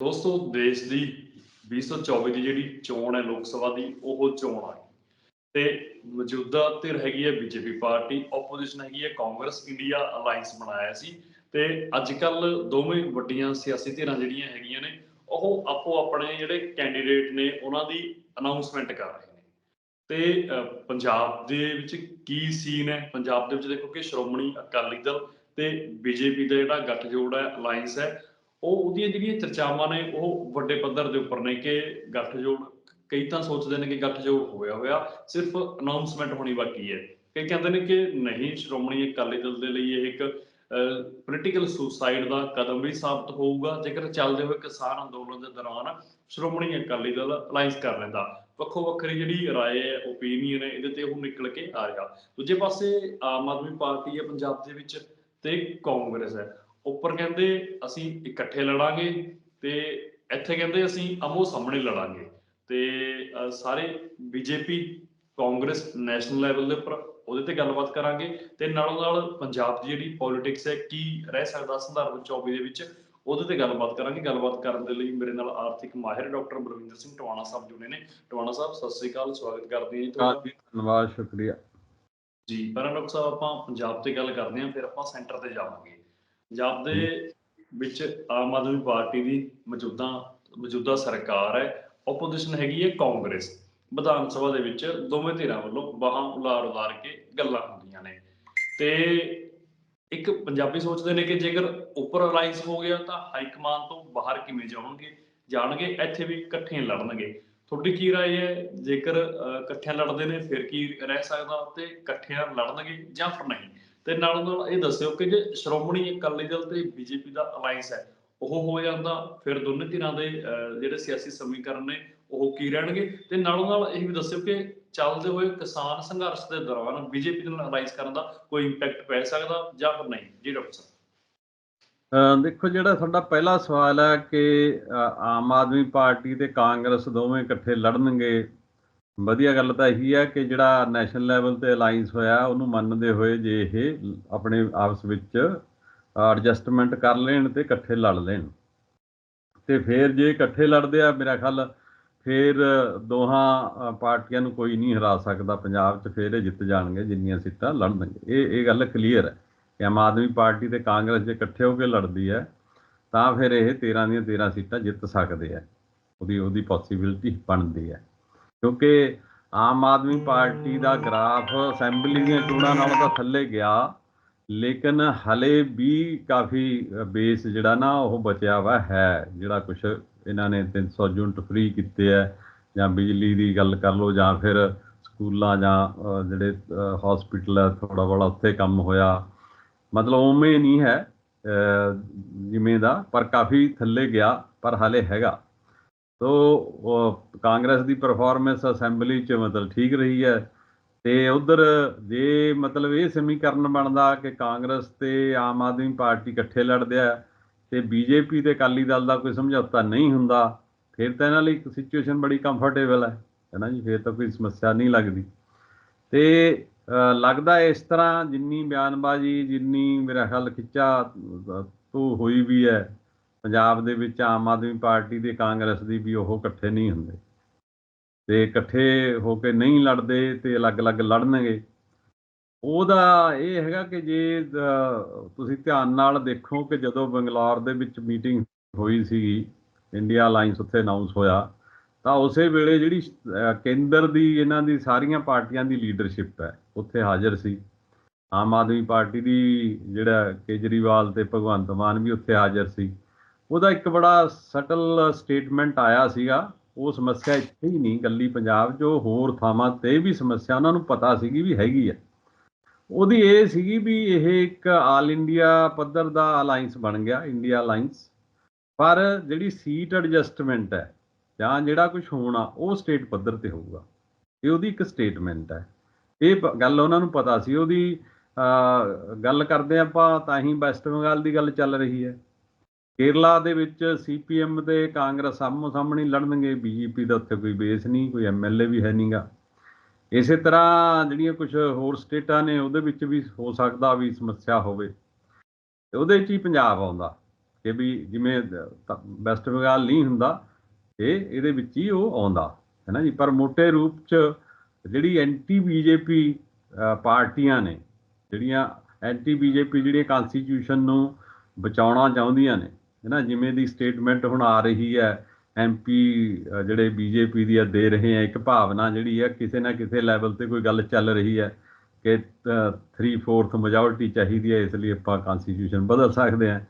ਦੋਸਤੋ, ਦੇਸ਼ ਦੀ 2024 ਦੀ ਜਿਹੜੀ ਚੋਣ ਹੈ, ਲੋਕ ਸਭਾ ਦੀ, ਉਹ ਚੋਣ ਆ ਗਈ। ਤੇ ਮੌਜੂਦਾ ਧਿਰ ਹੈਗੀ ਹੈ ਬੀਜੇਪੀ ਪਾਰਟੀ ਆਪੋਜੀਸ਼ਨ ਹੈਗੀ ਹੈ ਕਾਂਗਰਸ, ਇੰਡੀਆ ਅਲਾਈਅੰਸ ਬਣਾਇਆ ਸੀ। ਤੇ ਅੱਜ ਕੱਲ ਦੋਵੇਂ ਵੱਡੀਆਂ ਸਿਆਸੀ ਧਿਰਾਂ ਜਿਹੜੀਆਂ ਹੈਗੀਆਂ ਨੇ, ਉਹ ਆਪੋ ਆਪਣੇ ਜਿਹੜੇ ਕੈਂਡੀਡੇਟ ਨੇ, ਉਹਨਾਂ ਦੀ ਅਨਾਉਂਸਮੈਂਟ ਕਰ ਰਹੇ ਨੇ। ਤੇ ਪੰਜਾਬ ਦੇ ਵਿੱਚ ਕੀ ਸੀਨ ਹੈ? ਪੰਜਾਬ ਦੇ ਵਿੱਚ ਦੇਖੋ ਕਿ ਸ਼੍ਰੋਮਣੀ ਅਕਾਲੀ ਦਲ ਤੇ ਬੀਜੇਪੀ ਦਾ ਜਿਹੜਾ ਗੱਠਜੋੜ ਹੈ ਅਲਾਈਅੰਸ ਹੈ ਉਹ ਉਹਦੀਆਂ ਜਿਹੜੀਆਂ ਚਰਚਾਵਾਂ ਨੇ ਉਹ ਵੱਡੇ ਪੱਧਰ ਦੇ ਉੱਪਰ ਨੇ ਕਿ ਗੱਠਜੋੜ ਕਈ ਤਾਂ ਸੋਚਦੇ ਨੇ ਕਿ ਗੱਠਜੋੜ ਹੋਇਆ ਹੋਇਆ ਸਿਰਫ ਅਨਾਉਂਸਮੈਂਟ ਹੋਣੀ ਬਾਕੀ ਹੈ ਕਈ ਕਹਿੰਦੇ ਨੇ ਕਿ ਨਹੀਂ ਸ਼੍ਰੋਮਣੀ ਅਕਾਲੀ ਦਲ ਦੇ ਲਈ ਇਹ ਇੱਕ ਪੋਲੀਟੀਕਲ ਸੁਸਾਈਡ ਦਾ ਕਦਮ ਵੀ ਸਾਬਤ ਹੋਊਗਾ ਜੇਕਰ ਚੱਲਦੇ ਹੋਏ ਕਿਸਾਨ ਅੰਦੋਲਨ ਦੇ ਦੌਰਾਨ ਸ਼੍ਰੋਮਣੀ ਅਕਾਲੀ ਦਲ ਅਲਾਈਅੰਸ ਕਰ ਲੈਂਦਾ ਵੱਖੋ ਵੱਖਰੀ ਜਿਹੜੀ رائے ਹੈ ਓਪੀਨੀਅਨ ਹੈ ਇਹਦੇ ਤੇ ਉਹ ਨਿਕਲ ਕੇ ਆ ਰਿਹਾ ਦੂਜੇ ਪਾਸੇ ਆਮ ਆਦਮੀ ਪਾਰਟੀ ਹੈ ਪੰਜਾਬ ਦੇ ਵਿੱਚ ਤੇ ਕਾਂਗਰਸ ਹੈ ਉੱਪਰ ਕਹਿੰਦੇ ਅਸੀਂ ਇਕੱਠੇ ਲੜਾਂਗੇ ਤੇ ਇੱਥੇ ਕਹਿੰਦੇ ਅਸੀਂ ਆਮੋ ਸਾਹਮਣੇ ਲੜਾਂਗੇ। ਤੇ ਸਾਰੇ ਬੀਜੇਪੀ ਕਾਂਗਰਸ ਨੈਸ਼ਨਲ ਲੈਵਲ ਦੇ ਉੱਪਰ ਉਹਦੇ ਤੇ ਗੱਲਬਾਤ ਕਰਾਂਗੇ ਤੇ ਨਾਲੋਂ ਨਾਲ ਪੰਜਾਬ ਦੀ ਜਿਹੜੀ ਪੋਲਿਟਿਕਸ ਹੈ ਕੀ ਰਹਿ ਸਕਦਾ ਸੰਦਰਭ 24 ਦੇ ਵਿੱਚ ਉਹਦੇ ਤੇ ਗੱਲਬਾਤ ਕਰਾਂਗੇ। ਗੱਲਬਾਤ ਕਰਨ ਦੇ ਲਈ ਮੇਰੇ ਨਾਲ ਆਰਥਿਕ ਮਾਹਿਰ ਡਾਕਟਰ ਬਲਵਿੰਦਰ ਸਿੰਘ ਟਵਾਣਾ ਸਾਹਿਬ ਜੁੜੇ ਨੇ। ਟਵਾਣਾ ਸਾਹਿਬ ਸਤਿ ਸ੍ਰੀ ਅਕਾਲ ਸਵਾਗਤ ਕਰਦੇ ਹਾਂ ਜੀ ਤੁਹਾਡਾ। ਜੀ ਧੰਨਵਾਦ ਸ਼ੁਕਰੀਆ। ਜੀ ਡਾਕਟਰ ਸਾਹਿਬ ਆਪਾਂ ਪੰਜਾਬ ਤੇ ਗੱਲ ਕਰਦੇ ਹਾਂ ਫਿਰ ਆਪਾਂ ਸੈਂਟਰ ਤੇ ਜਾਵਾਂਗੇ। ਪੰਜਾਬ ਦੇ ਵਿੱਚ ਆਮ ਆਦਮੀ ਪਾਰਟੀ ਦੀ ਮੌਜੂਦਾ ਮੌਜੂਦਾ ਸਰਕਾਰ ਹੈ ਆਪੋਜੀਸ਼ਨ ਹੈਗੀ ਹੈ ਕਾਂਗਰਸ ਵਿਧਾਨ ਸਭਾ ਦੇ ਵਿੱਚ ਦੋਵੇਂ ਧਿਰਾਂ ਵੱਲੋਂ ਬਾਹਾਂ ਉਲਾਰ ਉਲਾਰ ਕੇ ਗੱਲਾਂ ਹੁੰਦੀਆਂ ਨੇ ਤੇ ਇੱਕ ਪੰਜਾਬੀ ਸੋਚਦੇ ਨੇ ਕਿ ਜੇਕਰ ਉੱਪਰ ਅਲਾਈਅੰਸ ਹੋ ਗਿਆ ਤਾਂ ਹਾਈ ਕਮਾਨ ਤੋਂ ਬਾਹਰ ਕਿਵੇਂ ਜਾਣਗੇ ਜਾਣਗੇ ਇੱਥੇ ਵੀ ਇਕੱਠੇ ਲੜਨਗੇ ਤੁਹਾਡੀ ਕੀ رائے ਹੈ ਜੇਕਰ ਅਹ, ਇਕੱਠਿਆਂ ਲੜਦੇ ਨੇ ਫਿਰ ਕੀ ਰਹਿ ਸਕਦਾ ਤੇ ਇਕੱਠਿਆਂ ਲੜਨਗੇ ਜਾਂ ਫਿਰ ਨਹੀਂ ਤੇ ਨਾਲ ਨਾਲ ਇਹ ਦੱਸਿਓ ਕਿ ਜੇ ਸ਼੍ਰੋਮਣੀ ਅਕਾਲੀ ਦਲ ਤੇ ਬੀਜੇਪੀ ਦਾ ਅਲਾਈਅੰਸ ਹੈ, ਉਹ ਹੋ ਜਾਂਦਾ, ਫਿਰ ਦੋਨੇ ਧਿਰਾਂ ਦੇ ਜਿਹੜੇ ਸਿਆਸੀ ਸਮੀਕਰਨ ਨੇ, ਉਹ ਕੀ ਰਹਿਣਗੇ? ਤੇ ਨਾਲੋਂ ਨਾਲ ਇਹ ਵੀ ਦੱਸਿਓ ਕਿ ਚੱਲਦੇ ਹੋਏ ਕਿਸਾਨ ਸੰਘਰਸ਼ ਦੇ ਦੌਰਾਨ ਬੀਜੇਪੀ ਦੇ ਨਾਲ ਅਲਾਈਅੰਸ ਕਰਨ ਦਾ ਕੋਈ ਇੰਪੈਕਟ ਪੈ ਸਕਦਾ ਜਾਂ ਫਿਰ ਨਹੀਂ? ਜੀ ਡਾਕਟਰ ਸਾਹਿਬ। ਦੇਖੋ ਜਿਹੜਾ ਤੁਹਾਡਾ ਪਹਿਲਾ ਸਵਾਲ ਹੈ ਕਿ ਆਮ ਆਦਮੀ ਪਾਰਟੀ ਤੇ ਕਾਂਗਰਸ ਦੋਵੇਂ ਇਕੱਠੇ ਲੜਨਗੇ ਵਧੀਆ ਗੱਲ ਤਾਂ ਇਹੀ ਹੈ ਕਿ ਜਿਹੜਾ ਨੈਸ਼ਨਲ ਲੈਵਲ ਤੇ ਅਲਾਈਅੰਸ ਹੋਇਆ, ਉਹਨੂੰ ਮੰਨਦੇ ਹੋਏ ਜੇ ਇਹ ਆਪਣੇ ਆਪਸ ਵਿੱਚ ਐਡਜਸਟਮੈਂਟ ਕਰ ਲੈਣ ਤੇ ਇਕੱਠੇ ਲੜ ਲੈਣ। ਤੇ ਫਿਰ ਜੇ ਇਕੱਠੇ ਲੜਦੇ ਆ, ਮੇਰਾ ਖਿਆਲ ਫਿਰ ਦੋਹਾਂ ਪਾਰਟੀਆਂ ਨੂੰ ਕੋਈ ਨਹੀਂ ਹਰਾ ਸਕਦਾ, ਪੰਜਾਬ 'ਚ ਫਿਰ ਇਹ ਜਿੱਤ ਜਾਣਗੇ, ਜਿੰਨੀਆਂ ਸੀਟਾਂ ਲੜਨਗੇ। ਇਹ ਇਹ ਗੱਲ ਕਲੀਅਰ ਹੈ ਕਿ ਆਮ ਆਦਮੀ ਪਾਰਟੀ ਤੇ ਕਾਂਗਰਸ ਜੇ ਇਕੱਠੇ ਹੋ ਕੇ ਲੜਦੀ ਹੈ, ਤਾਂ ਫਿਰ ਇਹ 13 ਦੀਆਂ 13 ਸੀਟਾਂ ਜਿੱਤ ਸਕਦੇ ਆ ਉਹਦੀ ਉਹਦੀ ਪੋਸੀਬਿਲਿਟੀ ਬਣਦੀ ਹੈ। ਕਿਉਂਕਿ ਆਮ ਆਦਮੀ ਪਾਰਟੀ ਦਾ ਗ੍ਰਾਫ ਅਸੈਂਬਲੀ ਦੀਆਂ ਚੋਣਾਂ ਨਾਲੋਂ ਤਾਂ ਥੱਲੇ ਗਿਆ ਲੇਕਿਨ ਹਲੇ ਵੀ ਕਾਫੀ ਬੇਸ ਜਿਹੜਾ ਨਾ ਉਹ ਬਚਿਆ ਵਾ ਹੈ ਜਿਹੜਾ ਕੁਝ ਇਹਨਾਂ ਨੇ 300 ਯੂਨਿਟ ਫ੍ਰੀ ਕੀਤੇ ਹੈ ਜਾਂ ਬਿਜਲੀ ਦੀ ਗੱਲ ਕਰ ਲਓ ਜਾਂ ਫਿਰ ਸਕੂਲਾਂ ਜਾਂ ਜਿਹੜੇ ਹਸਪੀਟਲ ਹੈ ਥੋੜਾ ਬੜਾ ਉੱਥੇ ਕੰਮ ਹੋਇਆ। ਮਤਲਬ ਉਵੇਂ ਨਹੀਂ ਹੈ ਜਿਵੇਂ ਦਾ ਪਰ ਕਾਫੀ ਥੱਲੇ ਗਿਆ ਪਰ ਹਲੇ ਹੈਗਾ। ਤੋ ਕਾਂਗਰਸ ਦੀ ਪਰਫਾਰਮੈਂਸ ਅਸੈਂਬਲੀ 'ਚ ਮਤਲਬ ਠੀਕ ਰਹੀ ਹੈ ਤੇ ਉਧਰ ਜੇ ਮਤਲਬ ਇਹ ਸਮੀਕਰਨ ਬਣਦਾ ਕਿ ਕਾਂਗਰਸ ਤੇ ਆਮ ਆਦਮੀ ਪਾਰਟੀ ਇਕੱਠੇ ਲੜਦੇ ਆ ਤੇ ਬੀਜੇਪੀ ਤੇ ਅਕਾਲੀ ਦਲ ਦਾ ਕੋਈ ਸਮਝੌਤਾ ਨਹੀਂ ਹੁੰਦਾ ਫਿਰ ਤਾਂ ਇਹਨਾਂ ਲਈ ਇੱਕ ਸਿਚੁਏਸ਼ਨ ਬੜੀ ਕੰਫਰਟੇਬਲ ਹੈ ਹੈ ਨਾ ਜੀ ਫਿਰ ਤਾਂ ਕੋਈ ਸਮੱਸਿਆ ਨਹੀਂ ਲੱਗਦੀ। ਤੇ ਲੱਗਦਾ ਇਸ ਤਰ੍ਹਾਂ ਜਿੰਨੀ ਬਿਆਨਬਾਜ਼ੀ ਜਿੰਨੀ ਮੇਰਾ ਖਿਆਲ ਖਿੱਚਾ ਅ, ਤੋਂ ਹੋਈ ਵੀ ਹੈ ਪੰਜਾਬ ਦੇ ਵਿੱਚ ਆਮ ਆਦਮੀ ਪਾਰਟੀ ਤੇ ਕਾਂਗਰਸ ਦੀ ਵੀ ਉਹ ਇਕੱਠੇ ਨਹੀਂ ਹੁੰਦੇ। ਤੇ ਇਕੱਠੇ ਹੋ ਕੇ ਨਹੀਂ ਲੜਦੇ ਤੇ ਅਲੱਗ-ਅਲੱਗ ਲੜਨਗੇ। ਉਹਦਾ ਇਹ ਹੈਗਾ ਕਿ ਜੇ ਤੁਸੀਂ ਧਿਆਨ ਨਾਲ ਦੇਖੋ ਕਿ ਜਦੋਂ ਬੰਗਲੌਰ ਦੇ ਵਿੱਚ ਮੀਟਿੰਗ ਹੋਈ ਸੀਗੀ, ਇੰਡੀਆ ਅਲਾਈਅੰਸ ਉੱਥੇ ਅਨਾਉਂਸ ਹੋਇਆ, ਤਾਂ ਉਸੇ ਵੇਲੇ ਜਿਹੜੀ ਕੇਂਦਰ ਦੀ, ਇਹਨਾਂ ਦੀ ਸਾਰੀਆਂ ਪਾਰਟੀਆਂ ਦੀ ਲੀਡਰਸ਼ਿਪ ਹੈ, ਉੱਥੇ ਹਾਜ਼ਰ ਸੀ। ਆਮ ਆਦਮੀ ਪਾਰਟੀ ਦੀ ਜਿਹੜਾ ਕੇਜਰੀਵਾਲ ਤੇ ਭਗਵੰਤ ਮਾਨ ਵੀ ਉੱਥੇ ਹਾਜ਼ਰ ਸੀ। ਉਹਦਾ ਇੱਕ ਬੜਾ ਸਟਲ ਸਟੇਟਮੈਂਟ ਆਇਆ ਸੀਗਾ, ਉਹ ਸਮੱਸਿਆ ਇੱਥੇ ਹੀ ਨਹੀਂ ਗੱਲੀ ਪੰਜਾਬ 'ਚ ਹੋਰ ਥਾਵਾਂ ਤੇ ਵੀ ਸਮੱਸਿਆ, ਉਹਨਾਂ ਨੂੰ ਪਤਾ ਸੀਗੀ ਵੀ ਹੈਗੀ ਹੈ ਉਹਦੀ ਇਹ ਸੀਗੀ ਵੀ ਇਹ ਇੱਕ ਆਲ ਇੰਡੀਆ ਪੱਧਰ ਦਾ ਅਲਾਈਅੰਸ ਬਣ ਗਿਆ ਇੰਡੀਆ ਅਲਾਈਅੰਸ ਪਰ ਜਿਹੜੀ ਸੀਟ ਐਡਜਸਟਮੈਂਟ ਹੈ, ਜਾਂ ਜਿਹੜਾ ਕੁਝ ਹੋਣਾ, ਉਹ ਸਟੇਟ ਪੱਧਰ ਤੇ ਹੋਊਗਾ। ਇਹ ਉਹਦੀ ਇੱਕ ਸਟੇਟਮੈਂਟ ਹੈ। ਇਹ ਪ- ਗੱਲ ਉਹਨਾਂ ਨੂੰ ਪਤਾ ਸੀ, ਉਹਦੀ ਗੱਲ ਕਰਦੇ ਆਪਾਂ, ਤਾਂ ਹੀ ਵੈਸਟ ਬੰਗਾਲ ਦੀ ਗੱਲ ਚੱਲ ਰਹੀ ਹੈ। ਕੇਰਲਾ ਦੇ ਵਿੱਚ ਸੀਪੀਐਮ ਤੇ ਕਾਂਗਰਸ ਆਮੋ ਸਾਹਮਣੇ ਹੀ ਲੜਨਗੇ ਬੀਜੇਪੀ ਦਾ ਉੱਥੇ ਕੋਈ ਬੇਸ ਨਹੀਂ, ਕੋਈ ਐਮਐਲਏ ਵੀ ਹੈ ਨਹੀਂਗਾ ਇਸੇ ਤਰ੍ਹਾਂ ਜਿਹੜੀਆਂ ਕੁਝ ਹੋਰ ਸਟੇਟਾਂ ਨੇ, ਉਹਦੇ ਵਿੱਚ ਵੀ ਹੋ ਸਕਦਾ ਵੀ ਸਮੱਸਿਆ ਹੋਵੇ। ਤੇ ਉਹਦੇ 'ਚ ਹੀ ਪੰਜਾਬ ਆਉਂਦਾ, ਕਿ ਵੀ ਜਿਵੇਂ ਵੈਸਟ ਬੰਗਾਲ ਨਹੀਂ ਹੁੰਦਾ, ਇਹ ਇਹਦੇ ਵਿੱਚ ਹੀ ਉਹ ਆਉਂਦਾ, ਹੈ ਨਾ ਜੀ? ਪਰ ਮੋٹے ਰੂਪ ਚ ਜਿਹੜੀ ਐਂਟੀ ਬੀਜੇਪੀ ਪਾਰਟੀਆਂ ਨੇ, ਜਿਹੜੀਆਂ ਐਂਟੀ ਬੀਜੇਪੀ ਜਿਹੜੀਆਂ ਕਨਸਟੀਟਿਊਸ਼ਨ ਨੂੰ ਬਚਾਉਣਾ ਚਾਹੁੰਦੀਆਂ ਨੇ ਹੈ ਨਾ, ਜਿਵੇਂ ਦੀ ਸਟੇਟਮੈਂਟ ਹੁਣ ਆ ਰਹੀ ਹੈ ਐਮਪੀ ਜਿਹੜੇ ਬੀਜੇਪੀ ਦੀ ਆ, ਦੇ ਰਹੇ ਆ ਇੱਕ ਭਾਵਨਾ ਜਿਹੜੀ ਹੈ ਕਿਸੇ ਨਾ ਕਿਸੇ ਲੈਵਲ ਤੇ ਕੋਈ ਗੱਲ ਚੱਲ ਰਹੀ ਹੈ ਕਿ 3/4 ਮੈਜੋਰਟੀ ਚਾਹੀਦੀ ਹੈ, ਇਸ ਲਈ ਆਪਾਂ ਕਨਸਟੀਟਿਊਸ਼ਨ ਬਦਲ ਸਕਦੇ ਹਾਂ।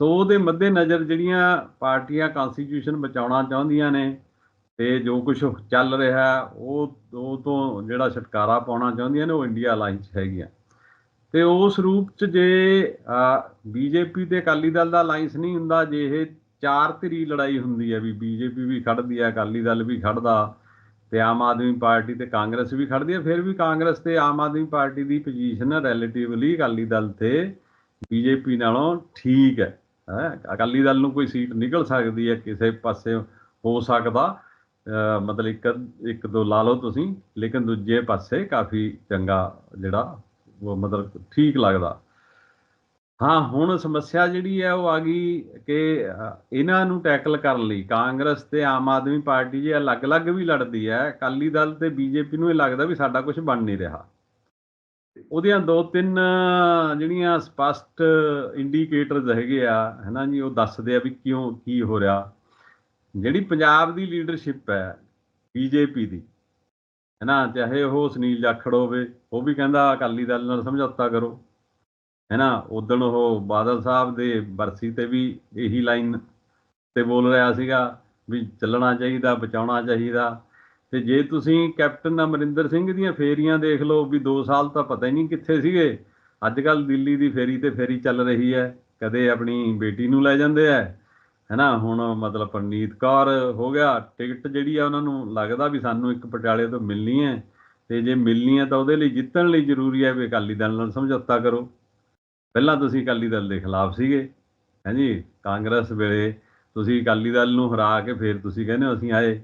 ਸੋ ਉਹਦੇ ਮੱਦੇ ਨਜ਼ਰ ਜਿਹੜੀਆਂ ਪਾਰਟੀਆਂ ਕਨਸਟੀਟਿਊਸ਼ਨ ਬਚਾਉਣਾ ਚਾਹੁੰਦੀਆਂ ਨੇ ਤੇ ਜੋ ਕੁਝ ਚੱਲ ਰਿਹਾ, ਉਹ ਉਹ ਤੋਂ ਜਿਹੜਾ ਛੁਟਕਾਰਾ ਪਾਉਣਾ ਚਾਹੁੰਦੀਆਂ ਨੇ, ਉਹ ਇੰਡੀਆ ਅਲਾਈਅੰਸ ਹੈਗੀਆਂ। ਤੇ ਉਸ ਰੂਪ ਚ ਜੇ ਬੀਜੇਪੀ ਤੇ ਅਕਾਲੀ ਦਲ ਦਾ ਅਲਾਈਅੰਸ ਨਹੀਂ ਹੁੰਦਾ, ਜੇ ਇਹ ਚਾਰ ਧਿਰੀ ਲੜਾਈ ਹੁੰਦੀ ਹੈ ਵੀ ਬੀਜੇਪੀ ਵੀ ਖੜਦੀ ਹੈ, ਅਕਾਲੀ ਦਲ ਵੀ ਖੜਦਾ, ਤੇ ਆਮ ਆਦਮੀ ਪਾਰਟੀ ਤੇ ਕਾਂਗਰਸ ਵੀ ਖੜਦੀ ਹੈ, ਫਿਰ ਵੀ ਕਾਂਗਰਸ ਤੇ ਆਮ ਆਦਮੀ ਪਾਰਟੀ ਦੀ ਪੋਜੀਸ਼ਨ ਰਿਲੇਟਿਵਲੀ ਅਕਾਲੀ ਦਲ ਤੇ ਬੀਜੇਪੀ ਨਾਲੋਂ ਠੀਕ ਹੈ। ਅਕਾਲੀ ਦਲ ਨੂੰ ਕੋਈ ਸੀਟ ਨਿਕਲ ਸਕਦੀ ਹੈ, ਕਿਸੇ ਪਾਸੇ ਹੋ ਸਕਦਾ ਮਤਲਬ ਇੱਕ ਇੱਕ ਦੋ ਲਾ ਲਓ ਤੁਸੀਂ, ਲੇਕਿਨ ਦੂਜੇ ਪਾਸੇ ਕਾਫੀ ਚੰਗਾ ਜਿਹੜਾ ਮਤਲਬ ਠੀਕ ਲੱਗਦਾ। ਹਾਂ, ਹੁਣ ਸਮੱਸਿਆ ਜਿਹੜੀ ਹੈ ਉਹ ਆ ਗਈ ਕਿ ਇਹਨਾਂ ਨੂੰ ਟੈਕਲ ਕਰਨ ਲਈ ਕਾਂਗਰਸ ਤੇ ਆਮ ਆਦਮੀ ਪਾਰਟੀ ਜੇ ਅਲੱਗ-ਅਲੱਗ ਵੀ ਲੜਦੀ ਹੈ, ਅਕਾਲੀ ਦਲ ਤੇ ਬੀਜੇਪੀ ਨੂੰ ਇਹ ਲੱਗਦਾ ਵੀ ਸਾਡਾ ਕੁਝ ਬਣ ਨਹੀਂ ਰਿਹਾ। ਉਹਦੀਆਂ ਦੋ ਤਿੰਨ ਜਿਹੜੀਆਂ ਸਪਸ਼ਟ ਇੰਡੀਕੇਟਰਸ ਹੈਗੇ ਆ, ਹਨਾ ਜੀ, ਉਹ ਦੱਸਦੇ ਆ ਵੀ ਕਿਉਂ, ਕੀ ਹੋ ਰਿਹਾ। ਜਿਹੜੀ ਪੰਜਾਬ ਦੀ ਲੀਡਰਸ਼ਿਪ ਹੈ, ਬੀਜੇਪੀ ਦੀ ਹੈਨਾ, ਚਾਹੇ ਉਹ ਸੁਨੀਲ ਜਾਖੜ ਹੋਵੇ, ਉਹ ਵੀ ਕਹਿੰਦਾ ਅਕਾਲੀ ਦਲ ਨਾਲ ਸਮਝੌਤਾ ਕਰੋ। ਹੈਨਾ ਉਦਣ ਉਹ ਬਾਦਲ ਸਾਹਿਬ ਦੇ ਬਰਸੀ ਤੇ ਵੀ ਇਹੀ ਲਾਈਨ ਤੇ ਬੋਲ ਰਿਹਾ ਸੀਗਾ ਵੀ ਚੱਲਣਾ ਚਾਹੀਦਾ, ਬਚਾਉਣਾ ਚਾਹੀਦਾ। ਤੇ ਜੇ ਤੁਸੀਂ ਕੈਪਟਨ ਅਮਰਿੰਦਰ ਸਿੰਘ ਦੀਆਂ ਫੇਰੀਆਂ ਦੇਖ ਲਓ ਵੀ 2 ਸਾਲ ਤਾਂ ਪਤਾ ਹੀ ਨਹੀਂ ਕਿੱਥੇ ਸੀਗੇ। ਅੱਜ ਕੱਲ ਦਿੱਲੀ ਦੀ ਫੇਰੀ ਤੇ ਫੇਰੀ ਚੱਲ ਰਹੀ ਹੈ। ਕਦੇ ਆਪਣੀ ਬੇਟੀ ਨੂੰ ਲੈ ਜਾਂਦੇ ਆ ਹੈਨਾ? ਹੁਣ ਮਤਲਬ ਪਰਨੀਤ ਕੌਰ ਹੋ ਗਿਆ, ਟਿਕਟ ਜਿਹੜੀ ਆ ਉਹਨਾਂ ਨੂੰ ਲੱਗਦਾ ਵੀ ਸਾਨੂੰ ਇੱਕ ਪਟਿਆਲੇ ਤੋਂ ਮਿਲਣੀ ਹੈ ਤੇ ਜੇ ਮਿਲਣੀ ਹੈ ਤਾਂ ਉਹਦੇ ਲਈ ਜਿੱਤਣ ਲਈ ਜ਼ਰੂਰੀ ਹੈ ਵੀ ਅਕਾਲੀ ਦਲ ਨਾਲ ਸਮਝੌਤਾ ਕਰੋ। ਪਹਿਲਾਂ ਤੁਸੀਂ ਅਕਾਲੀ ਦਲ ਦੇ ਖਿਲਾਫ ਸੀਗੇ ਹਾਂਜੀ ਕਾਂਗਰਸ ਵੇਲੇ ਤੁਸੀਂ ਅਕਾਲੀ ਦਲ ਨੂੰ ਹਰਾ ਕੇ ਫਿਰ ਤੁਸੀਂ ਕਹਿੰਦੇ ਹੋ ਅਸੀਂ ਆਏ।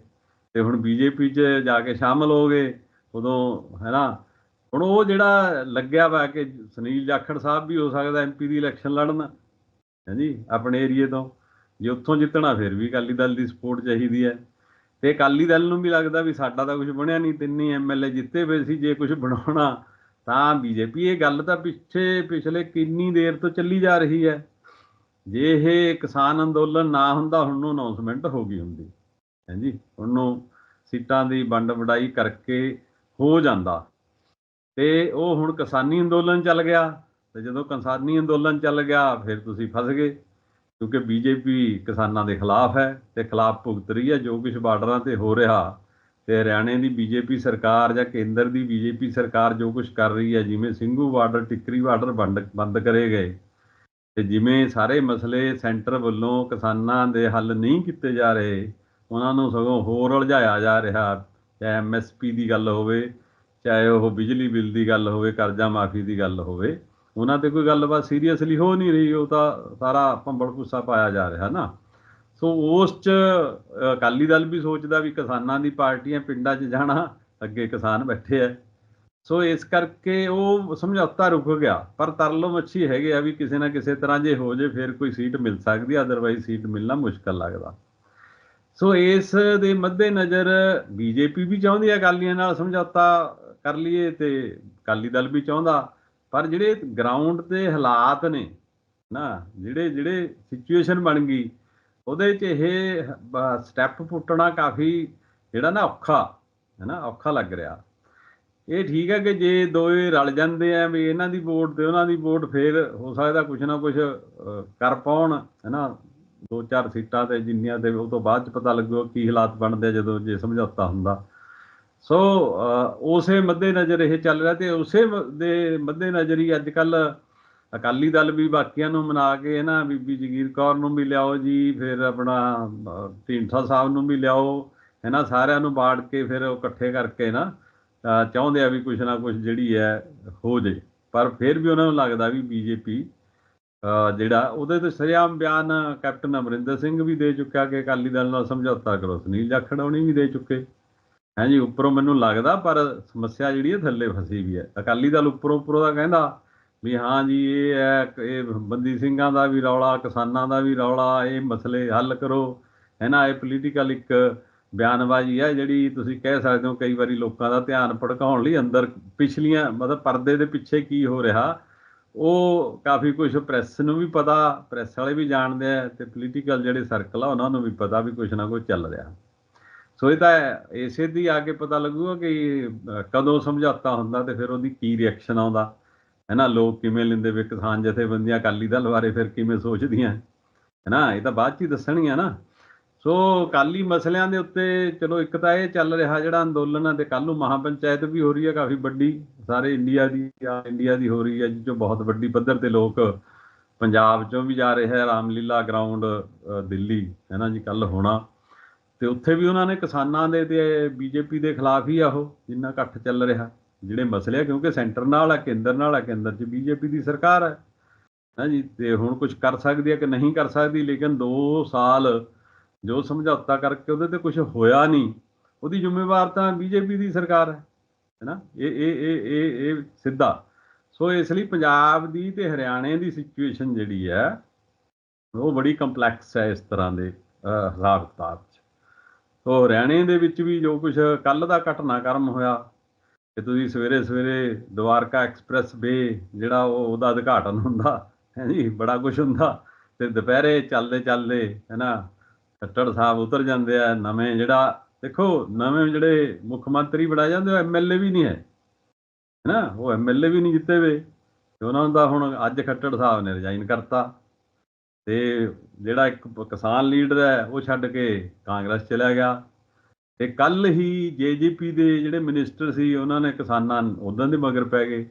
ਤੇ ਹੁਣ ਬੀਜੇਪੀ 'ਚ ਜਾ ਕੇ ਸ਼ਾਮਲ ਹੋ ਗਏ, ਉਦੋਂ, ਹੈਨਾ? ਹੁਣ ਉਹ ਜਿਹੜਾ ਲੱਗਿਆ ਵਾ ਕਿ ਸੁਨੀਲ ਜਾਖੜ ਸਾਹਿਬ ਵੀ ਹੋ ਸਕਦਾ ਐਮਪੀ ਦੀ ਇਲੈਕਸ਼ਨ ਲੜਨ ਹਾਂਜੀ ਆਪਣੇ ਏਰੀਏ ਤੋਂ। ਜੇ ਉੱਥੋਂ ਜਿੱਤਣਾ ਫਿਰ ਵੀ ਅਕਾਲੀ ਦਲ ਦੀ ਸਪੋਰਟ ਚਾਹੀਦੀ ਹੈ। ਤੇ ਅਕਾਲੀ ਦਲ ਨੂੰ ਵੀ ਲੱਗਦਾ ਵੀ ਸਾਡਾ ਤਾਂ ਕੁਝ ਬਣਿਆ ਨਹੀਂ ਤਿੰਨੇ ਐਮਐਲਏ ਜਿੱਤੇ ਪਏ ਸੀ, ਜੇ ਕੁਝ ਬਣਾਉਣਾ ਤਾਂ ਬੀਜੇਪੀ ਇਹ ਗੱਲ ਤਾਂ ਪਿੱਛੇ ਪਿਛਲੇ ਕਿੰਨੀ ਦੇਰ ਤੋਂ ਚੱਲੀ ਜਾ ਰਹੀ ਹੈ। ਜੇ ਇਹ ਕਿਸਾਨ ਅੰਦੋਲਨ ਨਾ ਹੁੰਦਾ, ਹੁਣ ਨੂੰ ਅਨਾਉਂਸਮੈਂਟ ਹੋ ਗਈ ਹੁੰਦੀ। ਹਾਂਜੀ ਉਹਨੂੰ ਸੀਟਾਂ ਦੀ ਵੰਡ ਵਡਾਈ ਕਰਕੇ ਹੋ ਜਾਂਦਾ। ਤੇ ਉਹ ਹੁਣ ਕਿਸਾਨੀ ਅੰਦੋਲਨ ਚੱਲ ਗਿਆ, ਤੇ ਜਦੋਂ ਕਿਸਾਨੀ ਅੰਦੋਲਨ ਚੱਲ ਗਿਆ, ਫਿਰ ਤੁਸੀਂ ਫਸ ਗਏ। ਕਿਉਂਕਿ ਬੀਜੇਪੀ ਕਿਸਾਨਾਂ ਦੇ ਖਿਲਾਫ ਹੈ ਤੇ ਖਿਲਾਫ ਭੁਗਤ ਰਹੀ ਹੈ, ਜੋ ਕੁਝ ਬਾਰਡਰਾਂ ਤੇ ਹੋ ਰਿਹਾ ਤੇ ਹਰਿਆਣੇ ਦੀ ਬੀਜੇਪੀ ਸਰਕਾਰ ਜਾਂ ਕੇਂਦਰ ਦੀ ਬੀਜੇਪੀ ਸਰਕਾਰ ਜੋ ਕੁਝ ਕਰ ਰਹੀ ਹੈ, ਜਿਵੇਂ ਸਿੰਘੂ ਬਾਰਡਰ, ਟਿੱਕਰੀ ਬਾਰਡਰ ਬੰਦ ਬੰਦ ਕਰੇ ਗਏ ਤੇ ਜਿਵੇਂ ਸਾਰੇ ਮਸਲੇ ਸੈਂਟਰ ਵੱਲੋਂ ਕਿਸਾਨਾਂ ਦੇ ਹੱਲ ਨਹੀਂ ਕੀਤੇ ਜਾ ਰਹੇ, ਉਹਨਾਂ ਨੂੰ ਸਗੋਂ ਹੋਰ ਉਲਝਾਇਆ ਜਾ ਰਿਹਾ, ਚਾਹੇ ਐਮਐਸਪੀ ਦੀ ਗੱਲ ਹੋਵੇ, ਚਾਹੇ ਉਹ ਬਿਜਲੀ ਬਿੱਲ ਦੀ ਗੱਲ ਹੋਵੇ, ਕਰਜ਼ਾ ਮਾਫੀ ਦੀ ਗੱਲ ਹੋਵੇ ਉਹਨਾਂ ਤੇ ਕੋਈ ਗੱਲਬਾਤ ਸੀਰੀਅਸਲੀ ਹੋ ਨਹੀਂ ਰਹੀ, ਉਹ ਤਾਂ ਸਾਰਾ ਭੰਬਲ ਭੁੱਸਾ ਪਾਇਆ ਜਾ ਰਿਹਾ ਨਾ। ਸੋ ਉਸ ਚ ਅਕਾਲੀ ਦਲ ਵੀ ਸੋਚਦਾ ਵੀ ਕਿਸਾਨਾਂ ਦੀ ਪਾਰਟੀਆਂ ਪਿੰਡਾਂ 'ਚ ਜਾਣਾ, ਅੱਗੇ ਕਿਸਾਨ ਬੈਠੇ ਐ। ਸੋ ਇਸ ਕਰਕੇ ਉਹ ਸਮਝੌਤਾ ਰੁਕ ਗਿਆ, ਪਰ ਤਰਲੋ ਮੱਛੀ ਹੈਗੇ ਆ ਵੀ ਕਿਸੇ ਨਾ ਕਿਸੇ ਤਰ੍ਹਾਂ ਜੇ ਹੋ ਜੇ ਫਿਰ ਕੋਈ ਸੀਟ ਮਿਲ ਸਕਦੀ ਅਦਰਵਾਈਜ਼ ਸੀਟ ਮਿਲਣਾ ਮੁਸ਼ਕਲ ਲੱਗਦਾ। ਸੋ ਇਸ ਦੇ ਮੱਦੇ ਨਜ਼ਰ ਬੀਜੇਪੀ ਵੀ ਚਾਹੁੰਦੀ ਹੈ ਅਕਾਲੀਆਂ ਨਾਲ ਸਮਝੌਤਾ ਕਰ ਲਈਏ ਤੇ ਅਕਾਲੀ ਦਲ ਵੀ ਚਾਹੁੰਦਾ। ਪਰ ਜਿਹੜੇ ਗਰਾਊਂਡ ਤੇ ਹਾਲਾਤ ਨੇ, ਨਾ, ਜਿਹੜੇ ਜਿਹੜੇ ਸਿਚੁਏਸ਼ਨ ਬਣ ਗਈ, ਉਹਦੇ 'ਚ ਇਹ ਸਟੈਪ ਪੁੱਟਣਾ ਕਾਫੀ ਜਿਹੜਾ ਨਾ ਔਖਾ ਹੈ ਨਾ ਔਖਾ ਲੱਗ ਰਿਹਾ। ਇਹ ਠੀਕ ਹੈ ਕਿ ਜੇ ਦੋਏ ਰਲ ਜਾਂਦੇ ਆ ਵੀ ਇਹਨਾਂ ਦੀ ਵੋਟ ਤੇ ਉਹਨਾਂ ਦੀ ਵੋਟ, ਫੇਰ ਹੋ ਸਕਦਾ ਕੁਝ ਨਾ ਕੁਝ ਕਰ ਪਾਉਣ ਹੈ ਨਾ ਦੋ ਚਾਰ ਸੀਟਾਂ ਤੇ ਜਿੰਨੀਆਂ ਤੇ ਉਹ ਤੋਂ ਬਾਅਦ ਚ ਪਤਾ ਲੱਗੂ ਕੀ ਹਾਲਾਤ ਬਣਦੇ ਆ ਜਦੋਂ ਜੇ ਸਮਝੌਤਾ ਹੁੰਦਾ। ਸੋ ਉਸੇ ਮੱਦੇ ਨਜ਼ਰ ਇਹ ਚੱਲ ਰਿਹਾ ਤੇ ਉਸੇ ਮ- ਦੇ ਮੱਦੇ ਨਜ਼ਰ ਹੀ ਅੱਜ ਕੱਲ ਅਕਾਲੀ ਦਲ ਵੀ ਬਾਕੀਆਂ ਨੂੰ ਮਨਾ ਕੇ ਨਾ ਬੀਬੀ ਜਗੀਰ ਕੌਰ ਨੂੰ ਵੀ ਲਿਆਓ ਜੀ ਫਿਰ ਆਪਣਾ ਅ, ਢੀਂਡਸਾ ਸਾਹਿਬ ਨੂੰ ਵੀ ਲਿਆਓ ਇਹਨਾਂ ਸਾਰਿਆਂ ਨੂੰ ਬਾੜ ਕੇ ਫਿਰ ਉਹ ਇਕੱਠੇ ਕਰਕੇ ਨਾ ਚਾਹੁੰਦੇ ਆ ਵੀ ਕੁਝ ਨਾ ਕੁਝ ਜਿਹੜੀ ਹੈ ਹੋ ਜੇ। ਪਰ ਫਿਰ ਵੀ ਉਹਨਾਂ ਨੂੰ ਲੱਗਦਾ ਵੀ ਬੀਜੇਪੀ ਜਿਹੜਾ ਉਹਦੇ ਤੇ ਸਰਿਆਮ ਬਿਆਨ ਕੈਪਟਨ ਅਮਰਿੰਦਰ ਸਿੰਘ ਵੀ ਦੇ ਚੁੱਕਿਆ ਕਿ ਅਕਾਲੀ ਦਲ ਨਾਲ ਸਮਝੌਤਾ ਕਰੋ ਸੁਨੀਲ ਜਾਖੜ ਹੋਣੀ ਵੀ ਦੇ ਚੁੱਕੇ। ਹਾਂਜੀ, ਉੱਪਰੋਂ ਮੈਨੂੰ ਲੱਗਦਾ, ਪਰ ਸਮੱਸਿਆ ਜਿਹੜੀ ਹੈ, ਥੱਲੇ ਫਸੀ ਵੀ ਹੈ। ਅਕਾਲੀ ਦਲ ਉੱਪਰੋਂ ਉੱਪਰੋਂ ਦਾ ਕਹਿੰਦਾ ਵੀ ਹਾਂ ਜੀ, ਇਹ ਹੈ, ਇਹ ਬੰਦੀ ਸਿੰਘਾਂ ਦਾ ਵੀ ਰੌਲਾ, ਕਿਸਾਨਾਂ ਦਾ ਵੀ ਰੌਲਾ, ਇਹ ਮਸਲੇ ਹੱਲ ਕਰੋ। ਹੈ ਨਾ ਇਹ ਪੋਲੀਟੀਕਲ ਇੱਕ ਬਿਆਨਬਾਜ਼ੀ ਹੈ, ਜਿਹੜੀ ਤੁਸੀਂ ਕਹਿ ਸਕਦੇ ਹੋ, ਕਈ ਵਾਰੀ ਲੋਕਾਂ ਦਾ ਧਿਆਨ ਭੜਕਾਉਣ ਲਈ ਅੰਦਰ ਪਿਛਲੀਆਂ, ਮਤਲਬ ਪਰਦੇ ਦੇ ਪਿੱਛੇ ਕੀ ਹੋ ਰਿਹਾ, ਉਹ ਕਾਫੀ ਕੁਝ ਪ੍ਰੈਸ ਨੂੰ ਵੀ ਪਤਾ ਪ੍ਰੈਸ ਵਾਲੇ ਵੀ ਜਾਣਦੇ ਆ, ਤੇ ਪੋਲੀਟੀਕਲ ਜਿਹੜੇ ਸਰਕਲ ਆ, ਉਹਨਾਂ ਨੂੰ ਵੀ ਪਤਾ ਵੀ ਕੁਝ ਨਾ ਕੁਝ ਚੱਲ ਰਿਹਾ। ਸੋ ਇਹ ਤਾਂ ਇਸੇ ਦੀ ਆ ਕੇ ਪਤਾ ਲੱਗੂਗਾ ਕਿ ਕਦੋਂ ਸਮਝੌਤਾ ਹੁੰਦਾ ਤੇ ਫਿਰ ਉਹਦੀ ਕੀ ਰਿਐਕਸ਼ਨ ਆਉਂਦਾ। ਹੈ ਨਾ ਲੋਕ ਕਿਵੇਂ ਲੈਂਦੇ ਵੇ ਕਿਸਾਨ ਜਥੇਬੰਦੀਆਂ ਅਕਾਲੀ ਦਲ ਬਾਰੇ ਫਿਰ ਕਿਵੇਂ ਸੋਚਦੀਆਂ। ਹੈ ਨਾ ਇਹ ਤਾਂ ਬਾਅਦ ਚ ਹੀ ਦੱਸਣਗੀਆਂ ਨਾ। ਸੋ ਕਾਲੀ ਮਸਲਿਆਂ ਦੇ ਉੱਤੇ ਚਲੋ ਇੱਕ ਤਾਂ ਇਹ ਚੱਲ ਰਿਹਾ ਜਿਹੜਾ ਅੰਦੋਲਨ ਹੈ ਤੇ ਕੱਲ ਨੂੰ ਮਹਾਪੰਚਾਇਤ ਵੀ ਹੋ ਰਹੀ ਹੈ ਕਾਫੀ ਵੱਡੀ। ਸਾਰੇ ਇੰਡੀਆ ਦੀ ਆ, ਇੰਡੀਆ ਦੀ ਹੋ ਰਹੀ ਹੈ ਜਿਸ 'ਚੋਂ ਬਹੁਤ ਵੱਡੀ ਪੱਧਰ ਤੇ ਲੋਕ ਪੰਜਾਬ ਚੋਂ ਵੀ ਜਾ ਰਹੇ ਹੈ ਰਾਮਲੀਲਾ ਗਰਾਊਂਡ ਦਿੱਲੀ। ਹੈ ਨਾ ਜੀ ਕੱਲ ਹੋਣਾ। ਤੇ ਉੱਥੇ ਵੀ ਉਹਨਾਂ ਨੇ ਕਿਸਾਨਾਂ ਦੇ ਤੇ ਬੀਜੇਪੀ ਦੇ ਖਿਲਾਫ ਹੀ ਆ ਉਹ ਜਿੰਨਾ ਇਕੱਠ ਚੱਲ ਰਿਹਾ। ਜਿਹੜੇ ਮਸਲੇ ਆ ਕਿਉਂਕਿ ਸੈਂਟਰ ਨਾਲ ਆ ਕੇਂਦਰ ਨਾਲ ਆ ਕੇਂਦਰ 'ਚ ਬੀਜੇਪੀ ਦੀ ਸਰਕਾਰ ਹੈ ਹਾਂ ਜੀ ਤੇ ਹੁਣ ਕੁਝ ਕਰ ਸਕਦੀ ਹੈ ਕਿ ਨਹੀਂ ਕਰ ਸਕਦੀ ਲੇਕਿਨ 2 ਸਾਲ ਜੋ ਸਮਝੌਤਾ ਕਰਕੇ ਉਹਦੇ ਤੇ ਕੁਝ ਹੋਇਆ ਨਹੀਂ ਉਹਦੀ ਜ਼ਿੰਮੇਵਾਰ ਤਾਂ ਬੀਜੇਪੀ ਦੀ ਸਰਕਾਰ ਹੈ ਹੈਨਾ ਇਹ ਇਹ ਇਹ ਇਹ ਇਹ ਸਿੱਧਾ। ਸੋ ਇਸ ਲਈ ਪੰਜਾਬ ਦੀ ਤੇ ਹਰਿਆਣੇ ਦੀ ਸਿਚੁਏਸ਼ਨ ਜਿਹੜੀ ਹੈ ਉਹ ਬੜੀ ਕੰਪਲੈਕਸ ਹੈ ਇਸ ਤਰ੍ਹਾਂ ਦੇ ਅਹ, ਹਿਸਾਬ ਕਿਤਾਬ ਸੋ ਰਹਿਣੇ ਦੇ ਵਿੱਚ ਵੀ ਜੋ ਕੁਝ ਕੱਲ ਦਾ ਘਟਨਾਕ੍ਰਮ ਹੋਇਆ ਕਿ ਤੁਸੀਂ ਸਵੇਰੇ ਸਵੇਰੇ ਦਵਾਰਕਾ ਐਕਸਪ੍ਰੈਸ ਵੇ ਜਿਹੜਾ ਉਹ ਉਹਦਾ ਉਦਘਾਟਨ ਹੁੰਦਾ, ਹੈ ਜੀ, ਬੜਾ ਕੁਝ ਹੁੰਦਾ, ਤੇ ਦੁਪਹਿਰੇ ਚੱਲਦੇ ਚੱਲਦੇ ਹੈ ਨਾ ਖੱਟੜ ਸਾਹਿਬ ਉਤਰ ਜਾਂਦੇ ਆ, ਨਵੇਂ ਜਿਹੜਾ, ਦੇਖੋ ਨਵੇਂ ਜਿਹੜੇ ਮੁੱਖ ਮੰਤਰੀ ਬਣਾਏ ਜਾਂਦੇ, ਉਹ ਐਮਐਲਏ ਵੀ ਨਹੀਂ ਹੈ ਹੈ ਨਾ ਉਹ ਐਮਐਲਏ ਵੀ ਨਹੀਂ ਜਿੱਤੇ ਵੇ, ਤੇ ਉਹਨਾਂ ਦਾ ਹੁਣ ਅੱਜ ਖੱਟੜ ਸਾਹਿਬ ਨੇ ਰਿਜ਼ਾਈਨ ਕਰਤਾ। ਤੇ ਜਿਹੜਾ ਇੱਕ ਕਿਸਾਨ ਲੀਡਰ ਹੈ, ਉਹ ਛੱਡ ਕੇ ਕਾਂਗਰਸ ਚਲਾ ਗਿਆ। ਤੇ ਕੱਲ ਹੀ ਜੇਜੇਪੀ ਦੇ ਜਿਹੜੇ ਮਿਨਿਸਟਰ ਸੀ, ਉਹਨਾਂ ਨੇ ਕਿਸਾਨਾਂ ਉਦੋਂ ਦੇ ਮਗਰ ਪੈ ਗਏ।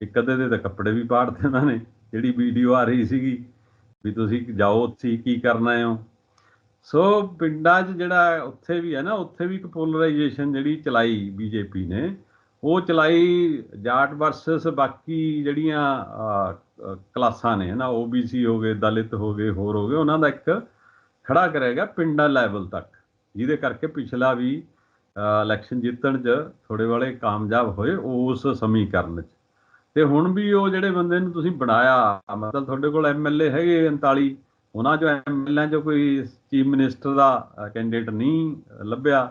ਇੱਕ ਅੱਧੇ ਦੇ ਤਾਂ ਕੱਪੜੇ ਵੀ ਪਾੜਤੇ ਉਹਨਾਂ ਨੇ, ਜਿਹੜੀ ਵੀਡੀਓ ਆ ਰਹੀ ਸੀਗੀ, ਵੀ ਤੁਸੀਂ ਜਾਓ ਉੱਥੇ ਕੀ ਕਰਨਾ ਹੈ। ਸੋ ਪਿੰਡਾਂ 'ਚ ਜਿਹੜਾ ਉੱਥੇ ਵੀ ਹੈ ਨਾ, ਉੱਥੇ ਵੀ ਇੱਕ ਪੋਲਰਾਈਜੇਸ਼ਨ ਜਿਹੜੀ ਚਲਾਈ ਬੀਜੇਪੀ ਨੇ। ਉਹ ਚਲਾਈ ਜਾਟ ਵਰਸਸ ਬਾਕੀ ਜਿਹੜੀਆਂ ਕਲਾਸਾਂ ਨੇ ਨਾ ਓਬੀਸੀ ਹੋ ਗਏ, ਦਲਿਤ ਹੋ ਗਏ, ਹੋਰ ਹੋ ਗਏ, ਉਹਨਾਂ ਦਾ ਇੱਕ ਖੜਾ ਕਰੇਗਾ ਪਿੰਡਾਂ ਲੈਵਲ ਤੱਕ, ਜਿਹਦੇ ਕਰਕੇ ਪਿਛਲਾ ਵੀ ਇਲੈਕਸ਼ਨ ਜਿੱਤਣ 'ਚ ਥੋੜੇ ਵਾਲੇ ਕਾਮਯਾਬ ਹੋਏ ਉਸ ਸਮੀਕਰਨ 'ਚ। ਤੇ ਹੁਣ ਵੀ ਉਹ ਜਿਹੜੇ ਬੰਦੇ ਨੂੰ ਤੁਸੀਂ ਬਣਾਇਆ, ਮਤਲਬ ਤੁਹਾਡੇ ਕੋਲ ਐਮਐਲਏ ਹੈਗੇ 39 ਉਹਨਾਂ ਚੋਂ ਐਮਐਲਏ ਚੋਂ ਕੋਈ ਚੀਫ ਮਿਨਿਸਟਰ ਦਾ ਕੈਂਡੀਡੇਟ ਨਹੀਂ ਲੱਭਿਆ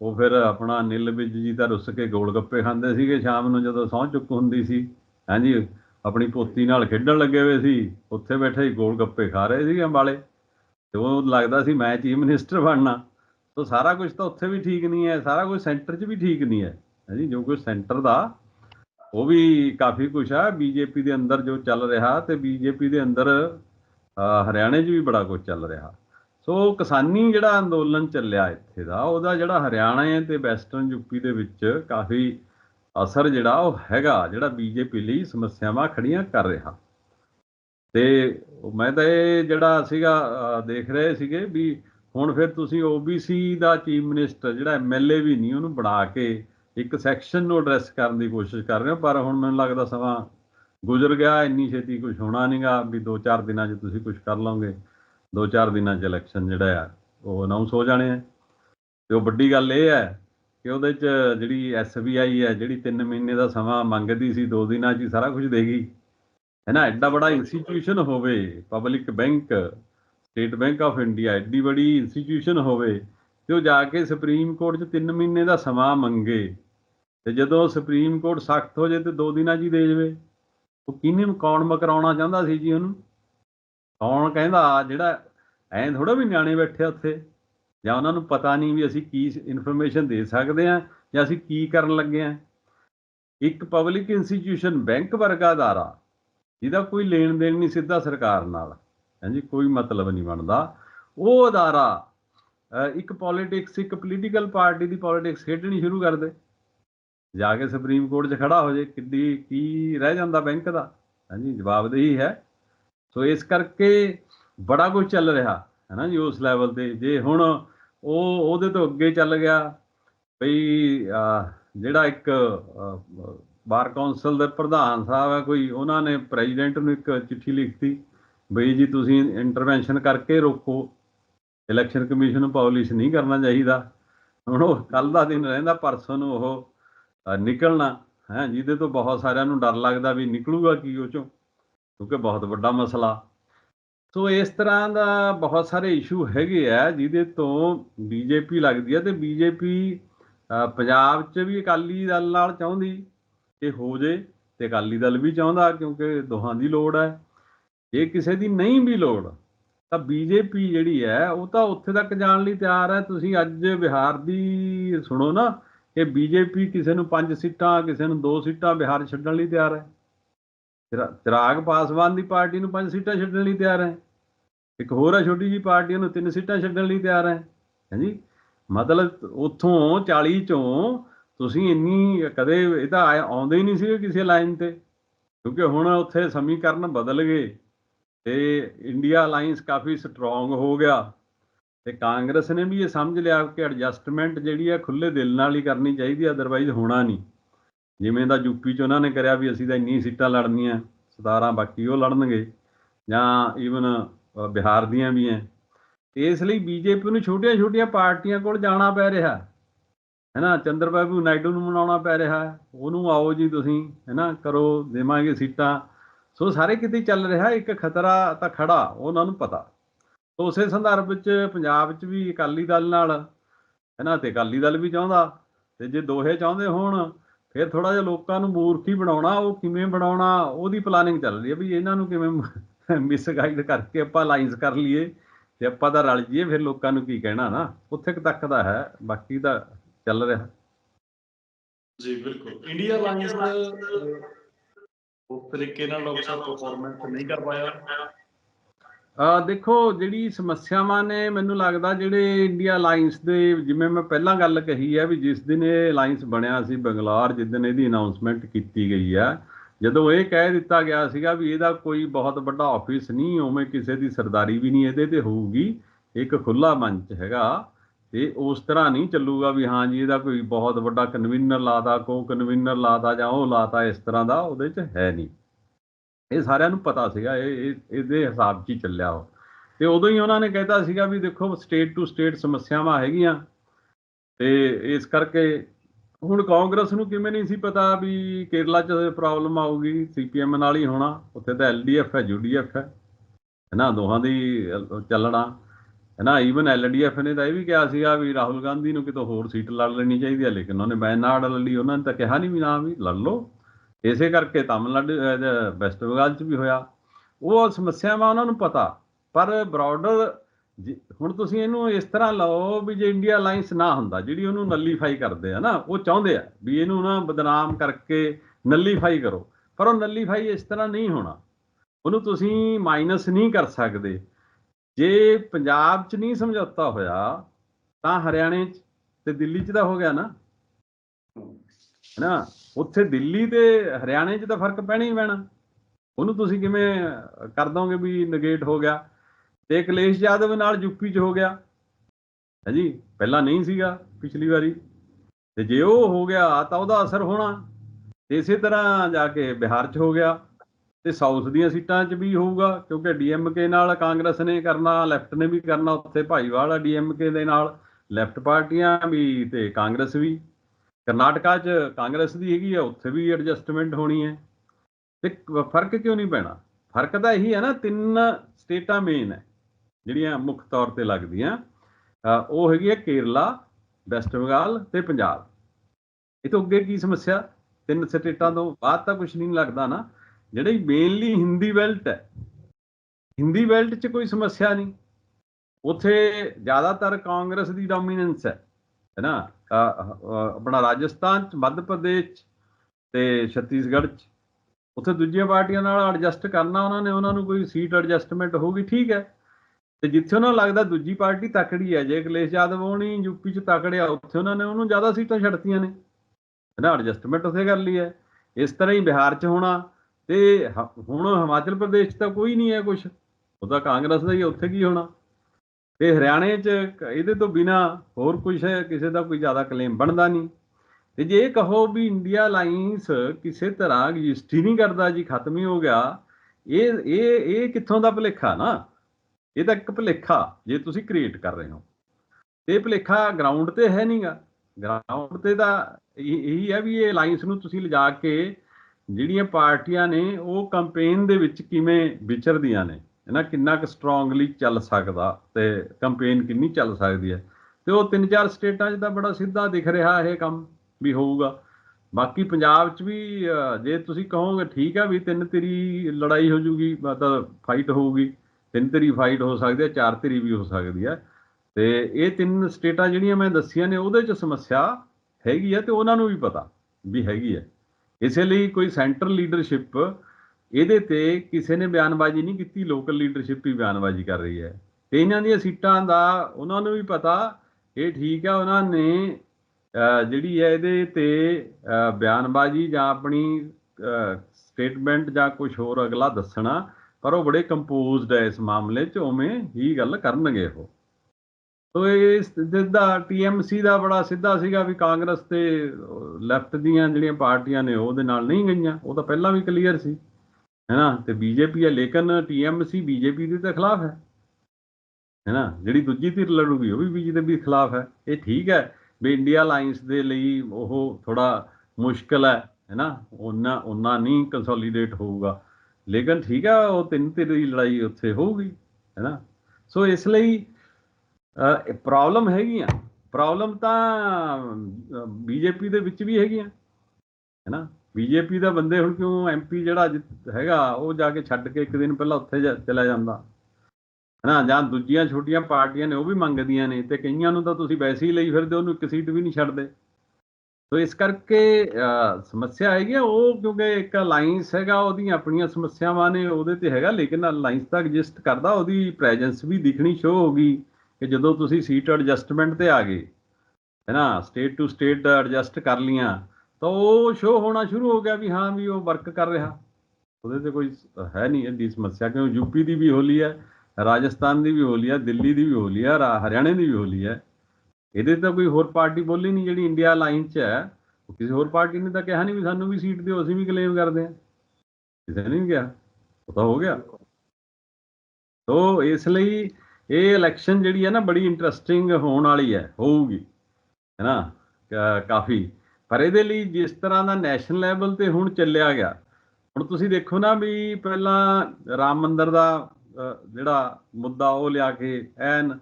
ਉਹ ਫਿਰ ਆਪਣਾ ਨਿਲ ਵਿੱਚ ਜੀ ਤਾਂ ਰੁੱਸ ਕੇ ਗੋਲ ਗੱਪੇ ਖਾਂਦੇ ਸੀਗੇ ਸ਼ਾਮ ਨੂੰ ਜਦੋਂ ਸਹੁੰ ਚੁੱਕ ਹੁੰਦੀ ਸੀ। ਹਾਂਜੀ, ਆਪਣੀ ਪੋਤੀ ਨਾਲ ਖੇਡਣ ਲੱਗੇ ਹੋਏ ਸੀ। ਉੱਥੇ ਬੈਠੇ ਹੀ ਗੋਲ ਗੱਪੇ ਖਾ ਰਹੇ ਸੀਗੇ ਅੰਬਾਲੇ। ਤੇ ਉਹ ਲੱਗਦਾ ਸੀ ਮੈਂ ਚੀਫ ਮਿਨਿਸਟਰ ਬਣਨਾ। ਤਾਂ ਸਾਰਾ ਕੁਝ ਤਾਂ ਉੱਥੇ ਵੀ ਠੀਕ ਨਹੀਂ ਹੈ, ਸਾਰਾ ਕੁਝ ਸੈਂਟਰ 'ਚ ਵੀ ਠੀਕ ਨਹੀਂ ਹੈ। ਹਾਂਜੀ, ਜੋ ਕੁਝ ਸੈਂਟਰ ਦਾ, ਉਹ ਵੀ ਕਾਫੀ ਕੁਝ ਆ। ਬੀਜੇਪੀ ਦੇ ਅੰਦਰ ਜੋ ਚੱਲ ਰਿਹਾ ਤੇ ਬੀਜੇਪੀ ਦੇ ਅੰਦਰ ਹਰਿਆਣੇ 'ਚ ਵੀ ਬੜਾ ਕੁਝ ਚੱਲ ਰਿਹਾ। ਸੋ ਕਿਸਾਨੀ ਜਿਹੜਾ ਅੰਦੋਲਨ ਚੱਲਿਆ ਇੱਥੇ ਦਾ, ਉਹਦਾ ਜਿਹੜਾ ਹਰਿਆਣਾ ਤੇ ਵੈਸਟਰਨ ਯੂਪੀ ਦੇ ਵਿੱਚ ਕਾਫੀ ਅਸਰ ਜਿਹੜਾ ਉਹ ਹੈਗਾ, ਜਿਹੜਾ ਬੀਜੇਪੀ ਲਈ ਸਮੱਸਿਆਵਾਂ ਖੜੀਆਂ ਕਰ ਰਿਹਾ। ਤੇ ਮੈਂ ਤਾਂ ਇਹ ਜਿਹੜਾ ਸੀਗਾ ਦੇਖ ਰਹੇ ਸੀਗੇ ਵੀ ਹੁਣ ਫਿਰ ਤੁਸੀਂ ਓਬੀਸੀ ਦਾ ਚੀਫ ਮਿਨਿਸਟਰ ਜਿਹੜਾ ਐਮਐਲਏ ਵੀ ਨਹੀਂ, ਉਹਨੂੰ ਬਣਾ ਕੇ ਇੱਕ ਸੈਕਸ਼ਨ ਨੂੰ ਐਡਰੈਸ ਕਰਨ ਦੀ ਕੋਸ਼ਿਸ਼ ਕਰ ਰਹੇ ਹੋ, ਪਰ ਹੁਣ ਮੈਨੂੰ ਲੱਗਦਾ ਸਮਾਂ ਗੁਜ਼ਰ ਗਿਆ, ਇੰਨੀ ਛੇਤੀ ਕੁਝ ਹੋਣਾ ਨਹੀਂਗਾ ਵੀ 2-4 ਦਿਨਾਂ 'ਚ ਤੁਸੀਂ ਕੁਝ ਕਰ ਲਓਗੇ। 2-4 ਦਿਨਾਂ 'ਚ ਇਲੈਕਸ਼ਨ ਜਿਹੜਾ ਆ, ਉਹ ਅਨਾਉਂਸ ਹੋ ਜਾਣੇ ਆ। ਤੇ ਉਹ ਵੱਡੀ ਗੱਲ ਇਹ ਹੈ ਕਿ ਉਹਦੇ 'ਚ ਜਿਹੜੀ ਐਸਬੀਆਈ ਹੈ, ਜਿਹੜੀ 3 ਮਹੀਨੇ ਦਾ ਸਮਾਂ ਮੰਗਦੀ ਸੀ 2 ਦਿਨਾਂ 'ਚ ਹੀ ਸਾਰਾ ਕੁਝ ਦੇਗੀ ਹੈ ਨਾ, ਐਡਾ ਬੜਾ ਇੰਸਟੀਟਿਊਸ਼ਨ ਹੋਵੇ public bank State Bank of India ਐਡੀ ਬੜੀ ਇੰਸਟੀਟਿਊਸ਼ਨ ਹੋਵੇ, ਤੇ ਉਹ ਜਾ ਕੇ ਸੁਪਰੀਮ ਕੋਰਟ 'ਚ 3 ਮਹੀਨੇ ਦਾ ਸਮਾਂ ਮੰਗੇ, ਤੇ ਜਦੋਂ ਸੁਪਰੀਮ ਕੋਰਟ ਸਖਤ ਹੋ ਜੇ ਤੇ 2 ਦਿਨਾਂ 'ਚ ਹੀ ਦੇ ਜਾਵੇ। ਉਹ ਕਿਹਨੇ ਕੌਣ ਮਕਰਾਉਣਾ ਚਾਹੁੰਦਾ ਸੀ ਜੀ ਉਹਨੂੰ? ਕੌਣ ਕਹਿੰਦਾ ਜਿਹੜਾ ਐਂ ਥੋੜਾ ਵੀ ਨਿਆਣੇ ਬੈਠੇ ਉੱਥੇ? ਜਾਂ ਉਹਨਾਂ ਨੂੰ ਪਤਾ ਨਹੀਂ ਵੀ ਅਸੀਂ ਕੀ ਇਨਫੋਰਮੇਸ਼ਨ ਦੇ ਸਕਦੇ ਆ ਜਾਂ ਅਸੀਂ ਕੀ ਕਰਨ ਲੱਗੇ ਆ ਇੱਕ ਪਬਲਿਕ ਇੰਸਟੀਟਿਊਸ਼ਨ ਬੈਂਕ ਵਰਗਾ ਅਦਾਰਾ, ਜਿਹਦਾ ਕੋਈ ਲੈਣ ਦੇਣ ਨਹੀਂ ਸਿੱਧਾ ਸਰਕਾਰ ਨਾਲ ਹਾਂਜੀ ਕੋਈ ਮਤਲਬ ਨਹੀਂ ਬਣਦਾ। ਉਹ ਅਦਾਰਾ ਇੱਕ ਪੋਲਿਟਿਕਸ ਇੱਕ ਪੋਲੀਟੀਕਲ ਪਾਰਟੀ ਦੀ ਪੋਲਿਟਿਕਸ ਖੇਡਣੀ ਸ਼ੁਰੂ ਕਰ ਦੇ ਜਾ ਕੇ ਸੁਪਰੀਮ ਕੋਰਟ 'ਚ ਖੜਾ ਹੋ ਜੇ, ਕਿੱਡੀ, ਕੀ ਰਹਿ ਜਾਂਦਾ ਬੈਂਕ ਦਾ? ਹਾਂਜੀ ਜਵਾਬਦੇਹੀ ਹੈ। ਸੋ ਇਸ ਕਰਕੇ ਬੜਾ ਕੁਝ ਚੱਲ ਰਿਹਾ ਹੈ ਨਾ ਜੀ, ਉਸ ਲੈਵਲ ਤੇ। ਜੇ ਹੁਣ ਉਹ, ਉਹਦੇ ਤੋਂ ਅੱਗੇ ਚੱਲ ਗਿਆ, ਬਈ ਜਿਹੜਾ ਇੱਕ ਬਾਰ ਕੌਂਸਲ ਦੇ ਪ੍ਰਧਾਨ ਸਾਹਿਬ ਹੈ ਕੋਈ ਉਹਨਾਂ ਨੇ ਪ੍ਰੈਜ਼ੀਡੈਂਟ ਨੂੰ ਇੱਕ ਚਿੱਠੀ ਲਿਖਤੀ, ਬਈ ਜੀ, ਤੁਸੀਂ ਇੰਟਰਵੈਂਸ਼ਨ ਕਰਕੇ ਰੋਕੋ। ਇਲੈਕਸ਼ਨ ਕਮਿਸ਼ਨ ਨੂੰ ਪਬਲਿਸ਼ ਨਹੀਂ ਕਰਨਾ ਚਾਹੀਦਾ। ਹੁਣ ਉਹ ਕੱਲ ਦਾ ਦਿਨ ਰਹਿੰਦਾ, ਪਰਸੋਂ ਨੂੰ ਉਹ ਨਿਕਲਣਾ। ਹੈ, ਜਿਹਦੇ ਤੋਂ ਬਹੁਤ ਸਾਰਿਆਂ ਨੂੰ ਡਰ ਲੱਗਦਾ ਵੀ ਨਿਕਲੂਗਾ ਕੀ ਉਹ ਚੋਂ। ਕਿਉਂਕਿ ਬਹੁਤ ਵੱਡਾ ਮਸਲਾ। ਸੋ ਇਸ ਤਰ੍ਹਾਂ ਦਾ ਬਹੁਤ ਸਾਰੇ ਇਸ਼ੂ ਹੈਗੇ ਆ, ਜਿਹਦੇ ਤੋਂ ਬੀਜੇਪੀ ਲੱਗਦੀ ਹੈ ਤੇ ਬੀਜੇਪੀ ਪੰਜਾਬ 'ਚ ਵੀ ਅਕਾਲੀ ਦਲ ਨਾਲ ਚਾਹੁੰਦੀ ਕਿ ਹੋ ਜੇ ਤੇ ਅਕਾਲੀ ਦਲ ਵੀ ਚਾਹੁੰਦਾ ਕਿਉਂਕਿ ਦੋਹਾਂ ਦੀ ਲੋੜ ਹੈ ਜੇ ਕਿਸੇ ਦੀ ਨਹੀਂ ਵੀ ਲੋੜ, ਤਾਂ ਬੀਜੇਪੀ ਜਿਹੜੀ ਹੈ ਉਹ ਤਾਂ ਉੱਥੇ ਤੱਕ ਜਾਣ ਲਈ ਤਿਆਰ ਹੈ ਤੁਸੀਂ ਅੱਜ ਬਿਹਾਰ ਦੀ ਸੁਣੋ ਨਾ ਕਿ ਬੀਜੇਪੀ ਕਿਸੇ ਨੂੰ 5 ਸੀਟਾਂ, ਕਿਸੇ ਨੂੰ 2 ਸੀਟਾਂ ਬਿਹਾਰ ਛੱਡਣ ਲਈ ਤਿਆਰ ਹੈ ਚਿਰਾਗ ਪਾਸਵਾਨ ਦੀ ਪਾਰਟੀ ਨੂੰ ਪੰਜ ਸੀਟਾਂ ਛੱਡਣ ਲਈ ਤਿਆਰ ਹੈ। ਇੱਕ ਹੋਰ ਹੈ ਛੋਟੀ ਜੀ ਪਾਰਟੀ ਨੂੰ ਤਿੰਨ ਸੀਟਾਂ ਛੱਡਣ ਲਈ ਤਿਆਰ ਹੈ। ਹਾਂਜੀ? ਮਤਲਬ ਉੱਥੋਂ 40 ਚੋਂ ਤੁਸੀਂ ਇੰਨੀ ਕਦੇ ਇਹ ਤਾਂ ਆਏ- ਆਉਂਦੇ ਹੀ ਨਹੀਂ ਸੀਗੇ ਕਿਸੇ ਲਾਈਨ ਤੇ। ਕਿਉਂਕਿ ਹੁਣ ਉੱਥੇ ਸਮੀਕਰਨ ਬਦਲ ਗਏ ਤੇ ਇੰਡੀਆ ਅਲਾਈਅੰਸ ਕਾਫੀ ਸਟਰੋਂਗ ਹੋ ਗਿਆ। ਤੇ ਕਾਂਗਰਸ ਨੇ ਵੀ ਇਹ ਸਮਝ ਲਿਆ ਕਿ ਐਡਜਸਟਮੈਂਟ ਜਿਹੜੀ ਹੈ ਖੁੱਲੇ ਦਿਲ ਨਾਲ ਹੀ ਕਰਨੀ ਚਾਹੀਦੀ ਹੈ ਅਦਰਵਾਈਜ਼ ਹੋਣਾ ਨਹੀਂ। ਜਿਵੇਂ ਦਾ ਯੂਪੀ ਚ ਉਹਨਾਂ ਨੇ ਕਰਿਆ ਵੀ ਅਸੀਂ ਤਾਂ ਇੰਨੀ ਸੀਟਾਂ ਲੜਨੀਆਂ 17 ਬਾਕੀ ਉਹ ਲੜਨਗੇ, ਜਾਂ ਈਵਨ ਬਿਹਾਰ ਦੀਆਂ ਵੀ ਹੈ ਇਸ ਲਈ ਬੀਜੇਪੀ ਨੂੰ ਛੋਟੀਆਂ-ਛੋਟੀਆਂ ਪਾਰਟੀਆਂ ਕੋਲ ਜਾਣਾ ਪੈ ਰਿਹਾ। ਹੈਨਾ ਚੰਦਰਬਾਬੂ ਨਾਇਡੂ ਨੂੰ ਮਨਾਉਣਾ ਪੈ ਰਿਹਾ। ਉਹਨੂੰ ਆਓ ਜੀ ਤੁਸੀਂ, ਹੈਨਾ, ਕਰੋ, ਦੇਵਾਂਗੇ ਸੀਟਾਂ। ਸੋ ਸਾਰੇ ਕਿਤੇ ਚੱਲ ਰਿਹਾ, ਇੱਕ ਖਤਰਾ ਤਾਂ ਖੜਾ, ਉਹਨਾਂ ਨੂੰ ਪਤਾ। ਸੋ ਉਸੇ ਸੰਦਰਭ ਵਿੱਚ ਪੰਜਾਬ 'ਚ ਵੀ ਅਕਾਲੀ ਦਲ ਨਾਲ, ਹੈਨਾ, ਤੇ ਅਕਾਲੀ ਦਲ ਵੀ ਚਾਹੁੰਦਾ, ਤੇ ਜੇ ਦੋਹੇ ਚਾਹੁੰਦੇ ਹੋਣ ਫਿਰ ਥੋੜਾ ਜਿਹਾ ਲੋਕਾਂ ਨੂੰ ਮੂਰਖੀ ਬਣਾਉਣਾ, ਉਹ ਕਿਵੇਂ ਬਣਾਉਣਾ, ਉਹਦੀ ਪਲਾਨਿੰਗ ਚੱਲ ਰਹੀ ਹੈ ਵੀ ਇਹਨਾਂ ਨੂੰ ਕਿਵੇਂ ਮਿਸਗਾਈਡ ਕਰਕੇ ਆਪਾਂ ਅਲਾਈਅੰਸ ਕਰ ਲਈਏ ਤੇ ਆਪਾਂ ਤਾਂ ਰਲ ਜੀਏ ਫਿਰ ਲੋਕਾਂ ਨੂੰ ਕੀ ਕਹਿਣਾ ਨਾ? ਉੱਥੇ ਤੱਕ ਦਾ ਹੈ, ਬਾਕੀ ਦਾ ਚੱਲ ਰਿਹਾ। ਜੀ, ਬਿਲਕੁਲ। ਇੰਡੀਆ ਅਲਾਈਅੰਸ ਉਸ ਤਰੀਕੇ ਨਾਲ ਲੋਕ ਪਰਫਾਰਮੈਂਸ ਨਹੀਂ ਕਰ ਪਾਇਆ। ਦੇਖੋ ਜਿਹੜੀ ਸਮੱਸਿਆਵਾਂ ਨੇ, ਮੈਨੂੰ ਲੱਗਦਾ ਜਿਹੜੇ ਇੰਡੀਆ ਅਲਾਈਅੰਸ ਦੇ, ਜਿਵੇਂ ਮੈਂ ਪਹਿਲਾਂ ਗੱਲ ਕਹੀ ਹੈ ਵੀ ਜਿਸ ਦਿਨ ਇਹ ਅਲਾਈਅੰਸ ਬਣਿਆ ਸੀ ਬੰਗਲਾਰ, ਜਿਸ ਦਿਨ ਇਹਦੀ ਅਨਾਉਂਸਮੈਂਟ ਕੀਤੀ ਗਈ ਆ ਜਦੋਂ ਇਹ ਕਹਿ ਦਿੱਤਾ ਗਿਆ ਸੀਗਾ ਵੀ ਇਹਦਾ ਕੋਈ ਬਹੁਤ ਵੱਡਾ ਆਫਿਸ ਨਹੀਂ, ਉਵੇਂ ਕਿਸੇ ਦੀ ਸਰਦਾਰੀ ਵੀ ਨਹੀਂ ਇਹਦੇ ਤੇ ਹੋਊਗੀ, ਇੱਕ ਖੁੱਲਾ ਮੰਚ ਹੈਗਾ, ਤੇ ਉਸ ਤਰ੍ਹਾਂ ਨਹੀਂ ਚੱਲੂਗਾ ਵੀ ਹਾਂ ਜੀ ਇਹਦਾ ਕੋਈ ਬਹੁਤ ਵੱਡਾ ਕਨਵੀਨਰ ਲਾਦਾ ਕੋ ਕਨਵੀਨਰ ਲਾਦਾ ਜਾਂ ਉਹ ਲਾਤਾ ਇਸ ਤਰ੍ਹਾਂ ਦਾ ਉਹਦੇ 'ਚ ਹੈ ਨਹੀਂ। ਇਹ ਸਾਰਿਆਂ ਨੂੰ ਪਤਾ ਸੀਗਾ ਇਹ ਇਹ- ਇਹਦੇ ਹਿਸਾਬ 'ਚ ਹੀ ਚੱਲਿਆ ਉਹ। ਤੇ ਉਦੋਂ ਹੀ ਉਹਨਾਂ ਨੇ ਕਹਿਤਾ ਸੀਗਾ ਵੀ ਦੇਖੋ ਸਟੇਟ ਟੂ ਸਟੇਟ ਸਮੱਸਿਆਵਾਂ ਹੈਗੀਆਂ। ਤੇ ਇਸ ਕਰਕੇ ਹੁਣ ਕਾਂਗਰਸ ਨੂੰ ਕਿਵੇਂ ਨਹੀਂ ਸੀ ਪਤਾ ਵੀ ਕੇਰਲਾ 'ਚ ਪ੍ਰੋਬਲਮ ਆਊਗੀ ਸੀਪੀਐਮ ਨਾਲ ਹੀ ਹੋਣਾ। ਉੱਥੇ ਤਾਂ ਐਲਡੀਐਫ ਹੈ ਯੂਡੀਐਫ ਹੈ। ਹੈਨਾ ਦੋਹਾਂ ਦੀ ਅ, ਚੱਲਣਾ। ਹੈਨਾ ਈਵਨ ਐਲਡੀਐਫ ਨੇ ਤਾਂ ਇਹ ਵੀ ਕਿਹਾ ਸੀਗਾ ਵੀ ਰਾਹੁਲ ਗਾਂਧੀ ਨੂੰ ਕਿਤੋਂ ਹੋਰ ਸੀਟ ਲੜ ਲੈਣੀ ਚਾਹੀਦੀ ਹੈ ਲੇਕਿਨ ਉਹਨੇ ਬੈਨਾਰਡ ਲੜ। ਲਈ ਉਹਨਾਂ ਨੇ ਤਾਂ ਕਿਹਾ ਨਹੀਂ ਵੀ ਨਾ ਵੀ ਲੜ ਲਓ। ਇਸੇ ਕਰਕੇ ਤਮਿਲਨਾਡੂ ਵੈਸਟ ਬੰਗਾਲ 'ਚ ਵੀ ਹੋਇਆ, ਉਹ ਸਮੱਸਿਆਵਾਂ ਉਹਨਾਂ ਨੂੰ ਪਤਾ, ਪਰ ਬਰਾਡਰ ਹੁਣ ਤੁਸੀਂ ਇਹਨੂੰ ਇਸ ਤਰ੍ਹਾਂ ਲਓ ਵੀ ਜੇ ਇੰਡੀਆ ਅਲਾਈਅੰਸ ਨਾ ਹੁੰਦਾ, ਜਿਹੜੀ ਉਹਨੂੰ ਨੱਲੀਫਾਈ ਕਰਦੇ ਆ ਨਾ, ਉਹ ਚਾਹੁੰਦੇ ਆ ਵੀ ਇਹਨੂੰ ਨਾ ਬਦਨਾਮ ਕਰਕੇ ਨੱਲੀਫਾਈ ਕਰੋ, ਪਰ ਉਹ ਨੱਲੀਫਾਈ ਇਸ ਤਰ੍ਹਾਂ ਨਹੀਂ ਹੋਣਾ। ਉਹਨੂੰ ਤੁਸੀਂ ਮਾਈਨਸ ਨਹੀਂ ਕਰ ਸਕਦੇ। ਜੇ ਪੰਜਾਬ 'ਚ ਨਹੀਂ ਸਮਝੌਤਾ ਹੋਇਆ, ਤਾਂ ਹਰਿਆਣੇ 'ਚ ਤੇ ਦਿੱਲੀ 'ਚ ਤਾਂ ਹੋ ਗਿਆ ਨਾ। ਹੈਨਾ ਉੱਥੇ ਦਿੱਲੀ ਤੇ ਹਰਿਆਣੇ 'ਚ ਤਾਂ ਫ਼ਰਕ ਪੈਣਾ ਹੀ ਪੈਣਾ। ਉਹਨੂੰ ਤੁਸੀਂ ਕਿਵੇਂ ਕਰ ਦੋਗੇ ਵੀ ਨਗੇਟ ਹੋ ਗਿਆ? ਤੇ ਅਖਿਲੇਸ਼ ਯਾਦਵ ਨਾਲ ਯੂਪੀ 'ਚ ਹੋ ਗਿਆ। ਹੈ ਜੀ? ਪਹਿਲਾਂ ਨਹੀਂ ਸੀਗਾ ਪਿਛਲੀ ਵਾਰੀ। ਤੇ ਜੇ ਉਹ ਹੋ ਗਿਆ, ਤਾਂ ਉਹਦਾ ਅਸਰ ਹੋਣਾ। ਇਸੇ ਤਰ੍ਹਾਂ ਜਾ ਕੇ ਬਿਹਾਰ 'ਚ ਹੋ ਗਿਆ। ਤੇ ਸਾਊਥ ਦੀਆਂ ਸੀਟਾਂ 'ਚ ਵੀ ਹੋਊਗਾ, ਕਿਉਂਕਿ ਡੀਐਮਕੇ ਨਾਲ ਕਾਂਗਰਸ ਨੇ ਕਰਨਾ, ਲੈਫਟ ਨੇ ਵੀ ਕਰਨਾ, ਉੱਥੇ ਭਾਈਵਾਲ ਆ ਡੀਐਮਕੇ ਦੇ ਨਾਲ। ਲੈਫਟ ਪਾਰਟੀਆਂ ਵੀ ਤੇ ਕਾਂਗਰਸ ਵੀ। ਕਰਨਾਟਕਾ 'ਚ ਕਾਂਗਰਸ ਦੀ ਹੈਗੀ ਆ, ਉੱਥੇ ਵੀ ਐਡਜਸਟਮੈਂਟ ਹੋਣੀ ਹੈ। ਤੇ ਫ਼ਰਕ ਕਿਉਂ ਨਹੀਂ ਪੈਣਾ? ਫ਼ਰਕ ਤਾਂ ਇਹੀ ਹੈ ਨਾ, ਤਿੰਨ ਸਟੇਟਾਂ ਮੇਨ ਹੈ, ਜਿਹੜੀਆਂ ਮੁੱਖ ਤੌਰ ਤੇ ਲੱਗਦੀਆਂ। ਉਹ ਹੈਗੀ ਹੈ ਕੇਰਲਾ, ਵੈਸਟ ਬੰਗਾਲ ਤੇ ਪੰਜਾਬ। ਇਹ ਤੋਂ ਅੱਗੇ ਕੀ ਸਮੱਸਿਆ? ਤਿੰਨ ਸਟੇਟਾਂ ਤੋਂ ਬਾਅਦ ਤਾਂ ਕੁਝ ਨਹੀਂ ਲੱਗਦਾ ਨਾ। ਜਿਹੜੀ ਮੇਨਲੀ ਹਿੰਦੀ ਬੈਲਟ ਹੈ ਹਿੰਦੀ ਬੈਲਟ 'ਚ ਕੋਈ ਸਮੱਸਿਆ ਨਹੀਂ। ਉੱਥੇ ਜ਼ਿਆਦਾਤਰ ਕਾਂਗਰਸ ਦੀ ਡੋਮੀਨੈਂਸ ਹੈ ਹੈਨਾ ਆਪਣਾ ਰਾਜਸਥਾਨ 'ਚ ਮੱਧ ਪ੍ਰਦੇਸ਼ 'ਚ ਤੇ ਛੱਤੀਸਗੜ੍ਹ 'ਚ। ਉੱਥੇ ਦੂਜੀਆਂ ਪਾਰਟੀਆਂ ਨਾਲ ਐਡਜਸਟ ਕਰਨਾ ਉਹਨਾਂ ਨੇ ਉਹਨਾਂ ਨੂੰ ਕੋਈ ਸੀਟ ਐਡਜਸਟਮੈਂਟ ਹੋਊਗੀ ਠੀਕ ਹੈ। ਤੇ ਜਿੱਥੇ ਉਹਨਾਂ ਨੂੰ ਲੱਗਦਾ ਦੂਜੀ ਪਾਰਟੀ ਤਕੜੀ ਹੈ ਜੇ ਅਖਿਲੇਸ਼ ਯਾਦਵ ਹੋਣੀ ਯੂਪੀ 'ਚ ਤਕੜਿਆ ਉੱਥੇ ਉਹਨਾਂ ਨੇ ਉਹਨੂੰ ਜ਼ਿਆਦਾ ਸੀਟਾਂ ਛੱਡਤੀਆਂ ਨੇ। ਨਾ ਐਡਜਸਟਮੈਂਟ ਉੱਥੇ ਕਰ ਲਈ ਹੈ। ਇਸ ਤਰ੍ਹਾਂ ਹੀ ਬਿਹਾਰ 'ਚ ਹੋਣਾ। ਤੇ ਹ- ਹੁਣ ਹਿਮਾਚਲ ਪ੍ਰਦੇਸ਼ 'ਚ ਤਾਂ ਕੋਈ ਨਹੀਂ ਹੈ ਕੁਝ ਉਹਦਾ ਕਾਂਗਰਸ ਦਾ ਹੀ ਹੈ, ਉੱਥੇ ਕੀ ਹੋਣਾ? ਤੇ ਹਰਿਆਣੇ 'ਚ ਕ- ਇਹਦੇ ਤੋਂ ਬਿਨਾ ਹੋਰ ਕੁਝ ਹੈ ਕਿਸੇ ਦਾ ਕੋਈ ਜ਼ਿਆਦਾ ਕਲੇਮ ਬਣਦਾ ਨਹੀਂ। ਤੇ ਜੇ ਇਹ ਕਹੋ ਵੀ ਇੰਡੀਆ ਅਲਾਈਅੰਸ ਕਿਸੇ ਤਰ੍ਹਾਂ ਰਜਿਸਟਰੀ ਨਹੀਂ ਕਰਦਾ ਜੀ, ਖਤਮ ਹੀ ਹੋ ਗਿਆ, ਇਹ ਇਹ ਇਹ ਕਿੱਥੋਂ ਦਾ ਭੁਲੇਖਾ ਨਾ? ਇਹ ਤਾਂ ਇੱਕ ਭੁਲੇਖਾ ਜੇ ਤੁਸੀਂ ਕ੍ਰੀਏਟ ਕਰ ਰਹੇ ਹੋ। ਤੇ ਇਹ ਭੁਲੇਖਾ ਗਰਾਊਂਡ ਤੇ ਹੈ ਨਹੀਂਗਾ ਗਰਾਊਂਡ ਤੇ ਤਾਂ ਇਹੀ ਹੈ ਵੀ ਇਹ ਅਲਾਈਅੰਸ ਨੂੰ ਤੁਸੀਂ ਲਿਜਾ ਕੇ ਜਿਹੜੀਆਂ ਪਾਰਟੀਆਂ ਨੇ ਉਹ ਕੈਂਪੇਨ ਦੇ ਵਿੱਚ ਕਿਵੇਂ ਵਿਚਰਦੀਆਂ ਨੇ। ਹੈਨਾ ਕਿੰਨਾ ਕੁ ਸਟਰੋਂਗਲੀ ਚੱਲ ਸਕਦਾ ਤੇ ਕੈਂਪੇਨ ਕਿੰਨੀ ਚੱਲ ਸਕਦੀ ਹੈ। ਤੇ ਉਹ ਤਿੰਨ ਚਾਰ ਸਟੇਟਾਂ 'ਚ ਤਾਂ ਬੜਾ ਸਿੱਧਾ ਦਿਖ ਰਿਹਾ ਇਹ ਕੰਮ ਵੀ ਹੋਊਗਾ। ਬਾਕੀ ਪੰਜਾਬ 'ਚ ਵੀ ਜੇ ਤੁਸੀਂ ਕਹੋਗੇ ਠੀਕ ਆ ਵੀ ਤਿੰਨ ਤੇਰੀ ਲੜਾਈ ਹੋ ਜੂਗੀ ਮਤਲਬ ਫਾਈਟ ਹੋਊਗੀ। ਤਿੰਨ ਤੇਰੀ ਫਾਈਟ ਹੋ ਸਕਦੀ ਹੈ, ਚਾਰ ਤੇਰੀ ਵੀ ਹੋ ਸਕਦੀ ਹੈ। ਤੇ ਇਹ ਤਿੰਨ ਸਟੇਟਾਂ ਜਿਹੜੀਆਂ ਮੈਂ ਦੱਸੀਆਂ ਨੇ, ਉਹਦੇ 'ਚ ਸਮੱਸਿਆ ਹੈਗੀ ਹੈ ਤੇ ਉਹਨਾਂ ਨੂੰ ਵੀ ਪਤਾ ਵੀ ਹੈਗੀ ਹੈ। ਇਸੇ ਲਈ ਕੋਈ ਸੈਂਟਰਲ ਲੀਡਰਸ਼ਿਪ ਇਹਦੇ ਤੇ ਕਿਸੇ ਨੇ ਬਿਆਨਬਾਜ਼ੀ ਨਹੀਂ ਕੀਤੀ ਲੋਕਲ ਲੀਡਰਸ਼ਿਪ ਹੀ ਬਿਆਨਬਾਜ਼ੀ ਕਰ ਰਹੀ ਹੈ। ਤੇ ਇਹਨਾਂ ਦੀਆਂ ਸੀਟਾਂ ਦਾ ਉਹਨਾਂ ਨੂੰ ਵੀ ਪਤਾ, ਇਹ ਠੀਕ ਆ ਉਹਨਾਂ ਨੇ ਜਿਹੜੀ ਹੈ ਇਹਦੇ ਤੇ ਬਿਆਨਬਾਜ਼ੀ ਜਾਂ ਆਪਣੀ ਸਟੇਟਮੈਂਟ ਜਾਂ ਕੁਝ ਹੋਰ ਅਗਲਾ ਦੱਸਣਾ, ਪਰ ਉਹ ਬੜੇ ਕੰਪੋਜ਼ਡ ਹੈ ਇਸ ਮਾਮਲੇ 'ਚ, ਉਵੇਂ ਹੀ ਗੱਲ ਕਰਨਗੇ ਉਹ। ਸੋ ਇਹ ਜਿੱਦਾਂ ਟੀਐਮਸੀ ਦਾ ਬੜਾ ਸਿੱਧਾ ਸੀਗਾ ਵੀ ਕਾਂਗਰਸ ਤੇ ਲੈਫਟ ਦੀਆਂ ਜਿਹੜੀਆਂ ਪਾਰਟੀਆਂ ਨੇ ਉਹਦੇ ਨਾਲ ਨਹੀਂ ਗਈਆਂ, ਉਹ ਤਾਂ ਪਹਿਲਾਂ ਵੀ ਕਲੀਅਰ ਸੀ। ਹੈ ਹੈਨਾ ਤੇ ਬੀਜੇਪੀ ਹੈ, ਲੇਕਿਨ ਟੀਐਮਸੀ ਬੀਜੇਪੀ ਦੇ ਤਾਂ ਖਿਲਾਫ ਹੈ। ਹੈ ਨਾ? ਜਿਹੜੀ ਦੂਜੀ ਧਿਰ ਲੜੂਗੀ, ਉਹ ਵੀ ਬੀਜੇਪੀ ਦੇ ਖਿਲਾਫ ਹੈ। ਇਹ ਠੀਕ ਹੈ ਵੀ ਇੰਡੀਆ ਅਲਾਈਅੰਸ ਦੇ ਲਈ ਉਹ ਥੋੜਾ ਮੁਸ਼ਕਲ ਹੈ ਹੈ ਨਾ? ਉਹਨਾਂ ਉਹਨਾਂ ਨਹੀਂ ਕੰਸੋਲੀਡੇਟ ਹੋਊਗਾ। ਲੇਕਿਨ ਠੀਕ ਹੈ, ਉਹ ਤਿੰਨ ਧਿਰ ਦੀ ਲੜਾਈ ਉੱਥੇ ਹੋਊਗੀ, ਹੈ ਨਾ? ਸੋ ਇਸ ਲਈ ਪ੍ਰੋਬਲਮ ਹੈਗੀਆਂ। ਪ੍ਰੋਬਲਮ ਤਾਂ ਬੀਜੇਪੀ ਦੇ ਵਿੱਚ ਵੀ ਹੈਗੀਆਂ, ਹੈ ਨਾ? ਬੀਜੇਪੀ ਦਾ ਬੰਦੇ ਹੁਣ ਕਿਉਂ ਐਮਪੀ ਜਿਹੜਾ ਜਿੱਤ- ਹੈਗਾ ਉਹ ਜਾ ਕੇ ਛੱਡ ਕੇ ਇੱਕ ਦਿਨ ਪਹਿਲਾਂ ਉੱਥੇ ਜਾ- ਚਲਾ ਜਾਂਦਾ। ਹੈਨਾ ਜਾਂ ਦੂਜੀਆਂ ਛੋਟੀਆਂ ਪਾਰਟੀਆਂ ਨੇ ਉਹ ਵੀ ਮੰਗਦੀਆਂ ਨੇ ਤੇ ਕਈਆਂ ਨੂੰ ਤਾਂ ਤੁਸੀਂ ਵੈਸੇ ਹੀ ਲਈ ਫਿਰਦੇ ਉਹਨੂੰ ਇੱਕ ਸੀਟ ਵੀ ਨਹੀਂ ਛੱਡਦੇ। ਸੋ ਇਸ ਕਰਕੇ ਸਮੱਸਿਆ ਹੈਗੀ ਆ, ਉਹ ਕਿਉਂਕਿ ਇੱਕ ਅਲਾਈਅੰਸ ਹੈਗਾ ਉਹਦੀਆਂ ਆਪਣੀਆਂ ਸਮੱਸਿਆਵਾਂ ਨੇ ਉਹਦੇ ਤੇ ਹੈਗਾ ਲੇਕਿਨ ਅਲਾਈਅੰਸ ਤਾਂ ਐਗਜ਼ਿਸਟ ਕਰਦਾ ਉਹਦੀ ਪ੍ਰੈਜ਼ੈਂਸ ਵੀ ਦਿਖਣੀ ਸ਼ੋ ਹੋਗੀ ਕਿ ਜਦੋਂ ਤੁਸੀਂ ਸੀਟ ਐਡਜਸਟਮੈਂਟ ਤੇ ਆ ਗਏ ਹੈਨਾ ਸਟੇਟ ਟੂ ਸਟੇਟ ਐਡਜਸਟ ਕਰ ਲੀਆਂ ਤਾਂ ਉਹ ਸ਼ੋ ਹੋਣਾ ਸ਼ੁਰੂ ਹੋ ਗਿਆ ਵੀ ਹਾਂ ਵੀ ਉਹ ਵਰਕ ਕਰ ਰਿਹਾ। ਉਹਦੇ ਤੇ ਕੋਈ ਹੈ ਨਹੀਂ ਇਹਦੀ ਸਮੱਸਿਆ, ਕਿਉਂ ਯੂਪੀ ਦੀ ਵੀ ਹੋਲੀ ਹੈ, ਰਾਜਸਥਾਨ ਦੀ ਵੀ ਹੋਲੀ ਹੈ, ਦਿੱਲੀ ਦੀ ਵੀ ਹੋਲੀ ਹੈ, ਰਾ- ਹਰਿਆਣੇ ਦੀ ਵੀ ਹੋਲੀ ਹੈ। ਇਹਦੇ ਤਾਂ ਕੋਈ ਹੋਰ ਪਾਰਟੀ ਬੋਲੀ ਨਹੀਂ ਜਿਹੜੀ ਇੰਡੀਆ ਲਾਈਨ 'ਚ ਹੈ। ਕਿਸੇ ਹੋਰ ਪਾਰਟੀ ਨੇ ਤਾਂ ਕਿਹਾ ਨਹੀਂ ਵੀ ਸਾਨੂੰ ਵੀ ਸੀਟ ਦਿਓ, ਅਸੀਂ ਵੀ ਕਲੇਮ ਕਰਦੇ ਹਾਂ। ਕਿਸੇ ਨੇ ਨਹੀਂ ਕਿਹਾ, ਉਹ ਤਾਂ ਹੋ ਗਿਆ। ਤੋ ਇਸ ਲਈ ਇਹ ਇਲੈਕਸ਼ਨ ਜਿਹੜੀ ਹੈ ਨਾ ਬੜੀ ਇੰਟਰਸਟਿੰਗ ਹੋਣ ਵਾਲੀ ਹੈ, ਹੋਊਗੀ, ਹੈ ਨਾ ਕਾਫੀ। ਪਰ ਇਹਦੇ ਲਈ ਜਿਸ ਤਰ੍ਹਾਂ ਦਾ ਨੈਸ਼ਨਲ ਲੈਵਲ ਤੇ ਹੁਣ ਚੱਲਿਆ ਗਿਆ, ਹੁਣ ਤੁਸੀਂ ਦੇਖੋ ਨਾ ਵੀ ਪਹਿਲਾਂ ਰਾਮ ਮੰਦਰ ਦਾ ਜਿਹੜਾ ਮੁੱਦਾ ਉਹ ਲਿਆ ਕੇ ਐਨ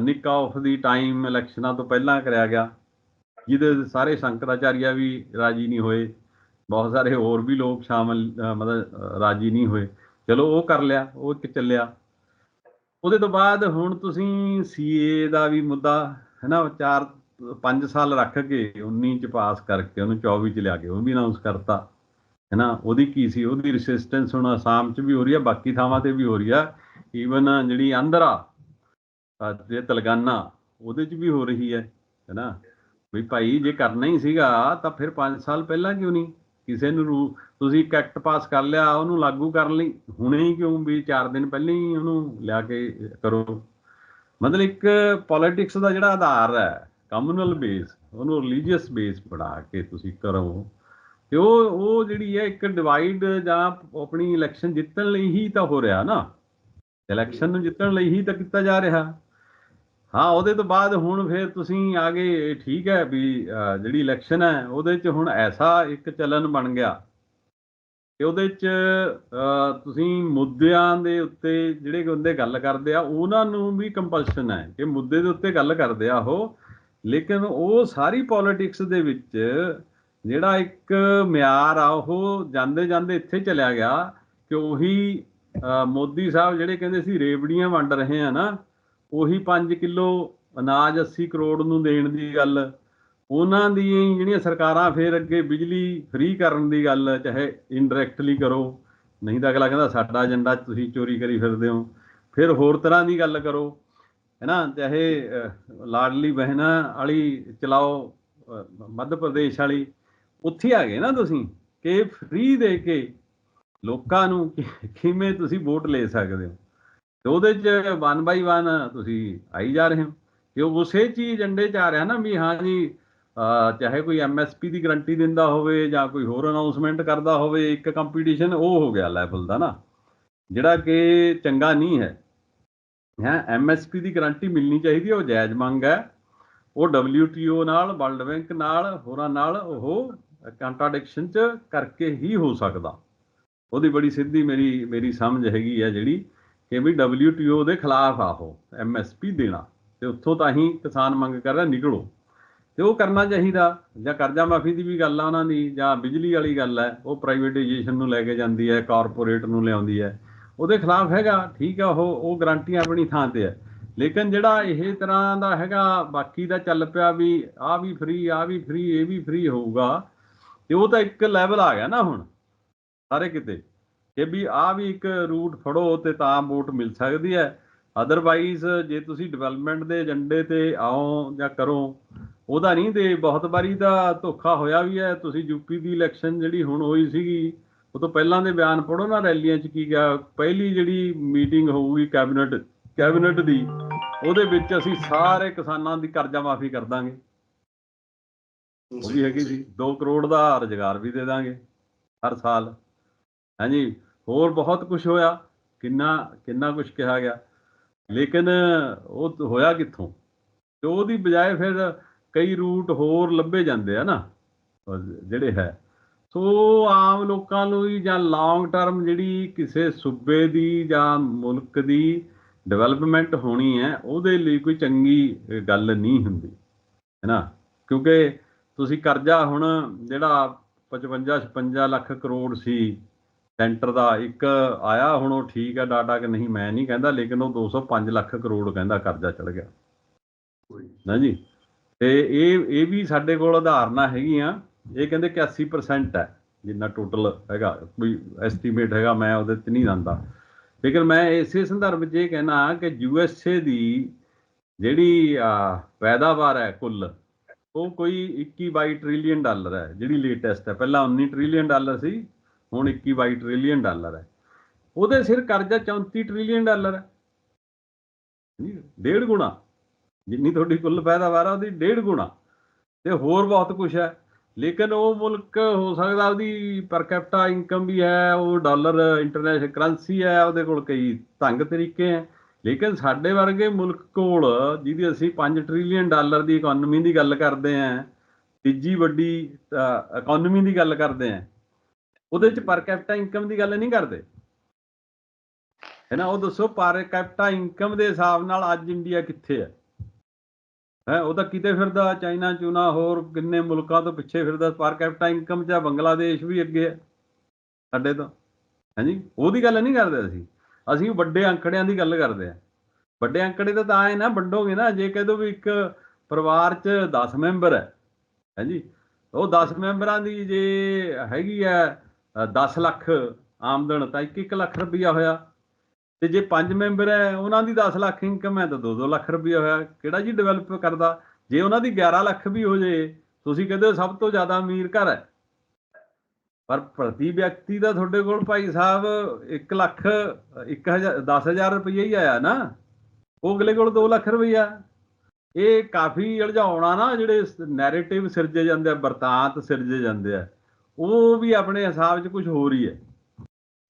ਨਿਕ ਆਫ ਦੀ ਟਾਈਮ ਇਲੈਕਸ਼ਨਾਂ ਤੋਂ ਪਹਿਲਾਂ ਕਰਿਆ ਗਿਆ, ਜਿਹਦੇ ਸਾਰੇ ਸ਼ੰਕਰਾਚਾਰੀਆ ਵੀ ਰਾਜੀ ਨਹੀਂ ਹੋਏ, ਬਹੁਤ ਸਾਰੇ ਹੋਰ ਵੀ ਲੋਕ ਸ਼ਾਮਲ ਮਤਲਬ ਰਾਜੀ ਨਹੀਂ ਹੋਏ, ਚਲੋ ਉਹ ਕਰ ਲਿਆ, ਉਹ ਇੱਕ ਚੱਲਿਆ। ਉਹਦੇ ਤੋਂ ਬਾਅਦ ਹੁਣ ਤੁਸੀਂ ਸੀਏ ਦਾ ਵੀ ਮੁੱਦਾ, ਹੈ ਨਾ 4 5 ਸਾਲ ਰੱਖ ਕੇ 19 ਚ ਪਾਸ ਕਰਕੇ ਉਹਨੂੰ 24 ਚ ਲਿਆ ਕੇ ਉਹ ਵੀ ਅਨਾਉਂਸ ਕਰਤਾ। ਹੈ ਨਾ ਉਹਦੀ ਕੀ ਸੀ? ਉਹਦੀ ਰੈਸਿਸਟੈਂਸ ਹੁਣ ਅਸਾਮ ਚ ਵੀ ਹੋ ਰਹੀ ਆ ਬਾਕੀ ਥਾਵਾਂ ਤੇ ਵੀ ਹੋ ਰਹੀ ਆ। ਈਵਨ ਜਿਹੜੀ ਆਂਧਰਾ ਅ, ਤੇ ਤੇਲੰਗਾਨਾ ਉਹਦੇ ਚ ਵੀ ਹੋ ਰਹੀ ਹੈ। ਹੈ ਨਾ ਵੀ ਭਾਈ ਜੇ ਕਰਨਾ ਹੀ ਸੀਗਾ ਤਾਂ ਫਿਰ 5 ਸਾਲ ਪਹਿਲਾਂ ਕਿਉਂ ਨਹੀਂ? ਕਿਸੇ ਨੂੰ ਰੂ- ਤੁਸੀਂ ਇੱਕ ਐਕਟ ਪਾਸ ਕਰ ਲਿਆ ਉਹਨੂੰ ਲਾਗੂ ਕਰਨ ਲਈ। ਹੁਣੇ ਹੀ ਕਿਉਂ ਵੀ 4 ਦਿਨ ਪਹਿਲਾਂ ਹੀ ਉਹਨੂੰ ਲਿਆ ਕੇ ਕਰੋ? ਮਤਲਬ ਇੱਕ ਪੋਲਿਟਿਕਸ ਦਾ ਜਿਹੜਾ ਆਧਾਰ ਹੈ ਕਮਿਊਨਲ ਬੇਸ ਉਹਨੂੰ ਰਿਲੀਜੀਅਸ ਬੇਸ ਬਣਾ ਕੇ ਤੁਸੀਂ ਕਰੋ। ਤੇ ਉਹ ਉਹ ਜਿਹੜੀ ਹੈ, ਇੱਕ ਡਿਵਾਈਡ ਜਾਂ ਆਪਣੀ ਇਲੈਕਸ਼ਨ ਜਿੱਤਣ ਲਈ ਹੀ ਤਾਂ ਹੋ ਰਿਹਾ ਨਾ। ਇਲੈਕਸ਼ਨ ਨੂੰ ਜਿੱਤਣ ਲਈ ਹੀ ਤਾਂ ਕੀਤਾ ਜਾ ਰਿਹਾ। ਹਾਂ, ਉਹਦੇ ਤੋਂ ਬਾਅਦ ਹੁਣ ਫਿਰ ਤੁਸੀਂ ਆਗੇ, ਠੀਕ ਹੈ ਵੀ ਜਿਹੜੀ ਇਲੈਕਸ਼ਨ ਹੈ, ਉਹਦੇ 'ਚ ਹੁਣ ਐਸਾ ਇੱਕ ਚਲਨ ਬਣ ਗਿਆ। ਕਿ ਉਹਦੇ 'ਚ ਤੁਸੀਂ ਮੁੱਦਿਆਂ ਦੇ ਉੱਤੇ ਜਿਹੜੇ ਬੰਦੇ ਗੱਲ ਕਰਦੇ ਆ, ਉਹਨਾਂ ਨੂੰ ਵੀ ਕੰਪਲਸ਼ਨ ਹੈ ਕਿ ਮੁੱਦੇ ਦੇ ਉੱਤੇ ਗੱਲ ਕਰਦੇ ਆ ਉਹ। ਲੇਕਿਨ ਉਹ ਸਾਰੀ ਪੋਲਿਟਿਕਸ ਦੇ ਵਿੱਚ ਜਿਹੜਾ ਇੱਕ ਮਿਆਰ ਆ, ਉਹ ਜਾਂਦੇ ਜਾਂਦੇ ਇੱਥੇ ਚਲਿਆ ਗਿਆ ਕਿ ਉਹੀ ਮੋਦੀ ਸਾਹਿਬ ਜਿਹੜੇ ਕਹਿੰਦੇ ਸੀ ਰੇਵੜੀਆਂ ਵੰਡ ਰਹੇ ਆ ਨਾ, ਉਹੀ 5 ਕਿਲੋ ਅਨਾਜ 80 ਕਰੋੜ ਨੂੰ ਦੇਣ ਦੀ ਗੱਲ, ਉਹਨਾਂ ਦੀ ਜਿਹੜੀਆਂ ਸਰਕਾਰਾਂ ਫੇਰ ਅੱਗੇ ਬਿਜਲੀ ਫ੍ਰੀ ਕਰਨ ਦੀ ਗੱਲ, ਚਾਹੇ ਇਨਡਾਇਰੈਕਟਲੀ ਕਰੋ, ਨਹੀਂ ਤਾਂ ਅਗਲਾ ਕਹਿੰਦਾ ਸਾਡਾ ਏਜੰਡਾ ਤੁਸੀਂ ਚੋਰੀ ਕਰੀ ਫਿਰਦੇ ਹੋ। ਫਿਰ ਹੋਰ ਤਰ੍ਹਾਂ ਦੀ ਗੱਲ ਕਰੋ। ਹੈ ਨਾ ਚਾਹੇ ਲਾਡਲੀ ਬਹਿਣਾ ਵਾਲੀ ਚਲਾਓ ਮੱਧ ਪ੍ਰਦੇਸ਼ ਵਾਲੀ, ਉੱਥੇ ਆ ਗਏ ਨਾ ਤੁਸੀਂ, ਕਿ ਫ੍ਰੀ ਦੇ ਕੇ ਲੋਕਾਂ ਨੂੰ ਕਿ- ਕਿਵੇਂ ਤੁਸੀਂ ਵੋਟ ਲੈ ਸਕਦੇ ਹੋ? ਤੇ ਉਹਦੇ ਚ ਵਨ ਬਾਈ ਵਨ ਤੁਸੀਂ ਆਈ ਜਾ ਰਹੇ ਹੋ। ਕਿ ਉਹ ਉਸੇ ਚੀਜ਼ ਏਜੰਡੇ ਚ ਆ ਰਿਹਾ ਨਾ ਵੀ ਹਾਂ ਜੀ, ਅਹ, ਚਾਹੇ ਕੋਈ ਐਮਐਸਪੀ ਦੀ ਗਰੰਟੀ ਦਿੰਦਾ ਹੋਵੇ ਜਾਂ ਕੋਈ ਹੋਰ ਅਨਾਉਂਸਮੈਂਟ ਕਰਦਾ ਹੋਵੇ, ਇੱਕ ਕੰਪੀਟੀਸ਼ਨ ਉਹ ਹੋ ਗਿਆ ਲੈਵਲ ਦਾ ਨਾ, ਜਿਹੜਾ ਕਿ ਚੰਗਾ ਨਹੀਂ ਹੈ। ਹੈ ਐਮਐਸਪੀ ਦੀ ਗਰੰਟੀ ਮਿਲਣੀ ਚਾਹੀਦੀ ਹੈ ਉਹ ਜਾਇਜ਼ ਮੰਗ ਹੈ। ਉਹ WTO ਨਾਲ ਵਰਲਡ ਬੈਂਕ ਨਾਲ, ਹੋਰਾਂ ਨਾਲ ਉਹ ਕੰਟਰਾਡਿਕਸ਼ਨ ਚ ਕਰਕੇ ਹੀ ਹੋ ਸਕਦਾ। ਉਹਦੀ ਬੜੀ ਸਿੱਧੀ ਮੇਰੀ ਮੇਰੀ ਸਮਝ ਹੈਗੀ ਆ ਜਿਹੜੀ ਕਿ ਵੀ WTO ਦੇ ਖਿਲਾਫ ਆ ਉਹ MSP ਦੇਣਾ। ਤੇ ਉੱਥੋਂ ਤਾਂ ਹੀ ਕਿਸਾਨ ਮੰਗ ਕਰ ਰਿਹਾ ਨਿਕਲੋ। ਤੇ ਉਹ ਕਰਨਾ ਚਾਹੀਦਾ, ਜਾਂ ਕਰਜ਼ਾ ਮਾਫੀ ਦੀ ਵੀ ਗੱਲ ਆ ਉਹਨਾਂ ਦੀ, ਜਾਂ ਬਿਜਲੀ ਵਾਲੀ ਗੱਲ ਹੈ, ਉਹ ਪ੍ਰਾਈਵੇਟਾਈਜੇਸ਼ਨ ਨੂੰ ਲੈ ਕੇ ਜਾਂਦੀ ਹੈ ਕਾਰਪੋਰੇਟ ਨੂੰ ਲਿਆਉਂਦੀ ਹੈ। ਉਹਦੇ ਖਿਲਾਫ ਹੈਗਾ, ਠੀਕ ਆ ਉਹ ਉਹ ਗਰੰਟੀਆਂ ਆਪਣੀ ਥਾਂ ਤੇ ਹੈ ਲੇਕਿਨ ਜਿਹੜਾ ਇਹ ਤਰ੍ਹਾਂ ਦਾ ਹੈਗਾ, ਬਾਕੀ ਦਾ ਚੱਲ ਪਿਆ ਵੀ ਆ ਵੀ ਫ੍ਰੀ ਆ ਵੀ ਫ੍ਰੀ ਇਹ ਵੀ ਫ੍ਰੀ ਹੋਊਗਾ, ਤੇ ਉਹ ਤਾਂ ਇੱਕ ਲੈਵਲ ਆ ਗਿਆ ਨਾ ਹੁਣ, ਸਾਰੇ ਕਿਤੇ। ਕਿ ਵੀ ਆ ਵੀ ਇੱਕ ਰੂਟ ਫੜੋ ਤੇ ਤਾਂ ਵੋਟ ਮਿਲ ਸਕਦੀ ਹੈ। ਅਦਰਵਾਈਜ਼ ਜੇ ਤੁਸੀਂ ਡਿਵੈਲਪਮੈਂਟ ਦੇ ਏਜੰਡੇ ਤੇ ਆਓ ਜਾਂ ਕਰੋ, ਉਹਦਾ ਨਹੀਂ ਤੇ ਬਹੁਤ ਵਾਰੀ ਦਾ ਧੋਖਾ ਹੋਇਆ ਵੀ ਹੈ। ਤੁਸੀਂ ਯੂਪੀ ਦੀ ਇਲੈਕਸ਼ਨ ਜਿਹੜੀ ਹੁਣ ਹੋਈ ਸੀਗੀ ਉਹ ਤੋਂ ਪਹਿਲਾਂ ਦੇ ਬਿਆਨ ਪੜੋ ਨਾ ਰੈਲੀਆਂ 'ਚ ਕੀ ਗਿਆ ਪਹਿਲੀ ਜਿਹੜੀ ਮੀਟਿੰਗ ਹੋਊਗੀ ਕੈਬਨਿਟ ਕੈਬਨਿਟ ਦੀ, ਉਹਦੇ ਵਿੱਚ ਅਸੀਂ ਸਾਰੇ ਕਿਸਾਨਾਂ ਦੀ ਕਰਜ਼ਾ ਮਾਫੀ ਕਰ ਦਾਂਗੇ। ਉਹ ਵੀ ਹੈਗੀ ਸੀ 2 ਕਰੋੜ ਦਾ ਰੁਜ਼ਗਾਰ ਵੀ ਦੇ ਦਾਂਗੇ ਹਰ ਸਾਲ। ਹਾਂਜੀ, ਹੋਰ ਬਹੁਤ ਕੁਝ ਹੋਇਆ, ਕਿੰਨਾ ਕਿੰਨਾ ਕੁਝ ਕਿਹਾ ਗਿਆ। ਲੇਕਿਨ ਉਹ ਹੋਇਆ ਕਿੱਥੋਂ? ਤੇ ਉਹਦੀ ਬਜਾਏ ਫਿਰ ਕਈ ਰੂਟ ਹੋਰ ਲੱਭੇ ਜਾਂਦੇ ਆ ਨਾ ਜਿਹੜੇ ਹੈ। ਸੋ ਆਮ ਲੋਕਾਂ ਨੂੰ ਜਾਂ ਲੌਂਗ ਟਰਮ ਜਿਹੜੀ ਕਿਸੇ ਸੂਬੇ ਦੀ ਜਾਂ ਮੁਲਕ ਦੀ ਡਿਵੈਲਪਮੈਂਟ ਹੋਣੀ ਹੈ ਉਹਦੇ ਲਈ ਕੋਈ ਚੰਗੀ ਗੱਲ ਨਹੀਂ ਹੁੰਦੀ ਹੈ ਨਾ? ਕਿਉਂਕਿ ਤੁਸੀਂ ਕਰਜ਼ਾ ਹੁਣ ਜਿਹੜਾ 55 56 ਲੱਖ ਕਰੋੜ ਸੀ ਸੈਂਟਰ ਦਾ ਇੱਕ ਆਇਆ ਹੁਣ ਉਹ ਠੀਕ ਹੈ ਡਾਟਾ ਕਿ ਨਹੀਂ ਮੈਂ ਨਹੀਂ ਕਹਿੰਦਾ ਲੇਕਿਨ ਉਹ 205 ਲੱਖ ਕਰੋੜ ਕਹਿੰਦਾ ਕਰਜ਼ਾ ਚੜ ਗਿਆ। ਨਾ ਜੀ? ਤੇ ਇਹ ਇਹ ਵੀ ਸਾਡੇ ਕੋਲ ਉਦਾਹਰਨਾਂ ਹੈਗੀਆਂ। ਇਹ ਕਹਿੰਦੇ ਕਿ 80% ਹੈ, ਜਿੰਨਾ ਟੋਟਲ ਹੈਗਾ, ਕੋਈ ਐਸਟੀਮੇਟ ਹੈਗਾ, ਮੈਂ ਉਹਦੇ ਤੇ ਨਹੀਂ ਜਾਂਦਾ। ਲੇਕਿਨ ਮੈਂ ਇਸੇ ਸੰਦਰਭ 'ਚ ਇਹ ਕਹਿਣਾ ਕਿ ਯੂ ਐੱਸ ਏ ਦੀ ਜਿਹੜੀ ਪੈਦਾਵਾਰ ਹੈ ਕੁੱਲ, ਉਹ ਕੋਈ 21 22 ਟ੍ਰਿਲੀਅਨ ਡਾਲਰ ਹੈ, ਜਿਹੜੀ ਲੇਟੈਸਟ ਹੈ। ਪਹਿਲਾਂ 19 ਟ੍ਰਿਲੀਅਨ ਡਾਲਰ ਸੀ, ਹੁਣ 21 22 ਟ੍ਰਿਲੀਅਨ ਡਾਲਰ ਹੈ। ਉਹਦੇ ਸਿਰ ਕਰਜ਼ਾ 34 ਟ੍ਰਿਲੀਅਨ ਡਾਲਰ ਹੈ। ਡੇਢ ਗੁਣਾ। ਜਿੰਨੀ ਤੁਹਾਡੀ ਕੁੱਲ ਪੈਦਾਵਾਰ ਆ, ਉਹਦੀ ਡੇਢ ਗੁਣਾ। ਤੇ ਹੋਰ ਬਹੁਤ ਕੁਝ ਹੈ। ਲੇਕਿਨ ਉਹ ਮੁਲਕ ਹੋ ਸਕਦਾ ਉਹਦੀ ਪਰ ਕੈਪਟਾ ਇਨਕਮ ਵੀ ਹੈ, ਉਹ ਡਾਲਰ ਇੰਟਰਨੈਸ਼ਨਲ ਕਰੰਸੀ ਹੈ, ਉਹਦੇ ਕੋਲ ਕਈ ਤੰਗ ਤਰੀਕੇ ਹੈ। ਲੇਕਿਨ ਸਾਡੇ ਵਰਗੇ ਮੁਲਕ ਕੋਲ, ਜਿਹਦੀ ਅਸੀਂ 5 ਟ੍ਰਿਲੀਅਨ ਡਾਲਰ ਦੀ ਇਕਨੋਮੀ ਦੀ ਗੱਲ ਕਰਦੇ ਆਂ ਤੀਜੀ ਵੱਡੀ ਇਕਨੋਮੀ ਦੀ ਗੱਲ ਕਰਦੇ ਆਂ ਉਹਦੇ ਚ ਪਰ ਕੈਪਟਾ ਇਨਕਮ ਦੀ ਗੱਲ ਨਹੀਂ ਕਰਦੇ। ਹੈ ਨਾ, ਉਹ ਦੱਸੋ ਪਰ ਕੈਪਟਾ ਇਨਕਮ ਦੇ ਹਿਸਾਬ ਨਾਲ ਅੱਜ ਇੰਡੀਆ ਕਿੱਥੇ ਹੈ? ਹੈ ਉਹ ਤਾਂ ਕਿਤੇ ਫਿਰਦਾ ਚਾਈਨਾ ਚੂਨਾ ਹੋਰ ਕਿੰਨੇ ਮੁਲਕਾਂ ਤੋਂ ਪਿੱਛੇ ਫਿਰਦਾ ਪਰ ਕੈਪਟਾ ਇਨਕਮ ਚ ਆ, ਬੰਗਲਾਦੇਸ਼ ਵੀ ਅੱਗੇ ਹੈ ਸਾਡੇ ਤੋਂ। ਹਾਂਜੀ ਉਹਦੀ ਗੱਲ ਨਹੀਂ ਕਰਦੇ ਅਸੀਂ। ਅਸੀਂ ਵੱਡੇ ਅੰਕੜਿਆਂ ਦੀ ਗੱਲ ਕਰਦੇ ਆ। ਵੱਡੇ ਅੰਕੜੇ ਤਾਂ ਤਾਂ ਐ ਨਾ ਵੰਡੋਗੇ ਨਾ ਜੇ ਕਹਿ ਦੋ ਵੀ ਇੱਕ ਪਰਿਵਾਰ 'ਚ 10 ਮੈਂਬਰ ਹੈ ਹਾਂਜੀ ਉਹ 10 ਮੈਂਬਰਾਂ ਦੀ ਜੇ ਹੈਗੀ ਹੈ ਅ, 10 ਲੱਖ ਆਮਦਨ ਤਾਂ 1-1 ਲੱਖ ਰੁਪਈਆ ਹੋਇਆ। ਤੇ ਜੇ 5 ਮੈਂਬਰ ਹੈ, ਉਹਨਾਂ ਦੀ 10 ਲੱਖ ਇਨਕਮ ਹੈ, ਤਾਂ 2-2 ਲੱਖ ਰੁਪਈਆ ਹੋਇਆ। ਕਿਹੜਾ ਜੀ ਡਿਵੈਲਪ ਕਰਦਾ? ਜੇ ਉਹਨਾਂ ਦੀ 11 ਲੱਖ ਵੀ ਹੋ ਜੇ, ਤੁਸੀਂ ਕਹਿੰਦੇ ਹੋ ਸਭ ਤੋਂ ਜ਼ਿਆਦਾ ਅਮੀਰ ਘਰ ਹੈ। ਪਰ ਪ੍ਰਤੀ ਵਿਅਕਤੀ ਦਾ ਤੁਹਾਡੇ ਕੋਲ ਭਾਈ ਸਾਹਿਬ 1 ਲੱਖ 1000 10000 ਰੁਪਈਆ ਹੀ ਆਇਆ ਨਾ। ਉਹ ਅਗਲੇ ਕੋਲ 2 ਲੱਖ ਰੁਪਈਆ। ਇਹ ਕਾਫੀ ਉਲਝਾਉਣਾ ਨਾ, ਜਿਹੜੇ ਨੈਰੇਟਿਵ ਸਿਰਜੇ ਜਾਂਦੇ ਆ ਵਰਤਾਂਤ ਸਿਰਜੇ ਜਾਂਦੇ ਆ। ਉਹ ਵੀ ਆਪਣੇ ਹਿਸਾਬ 'ਚ ਕੁਝ ਹੋਰ ਹੀ ਹੈ।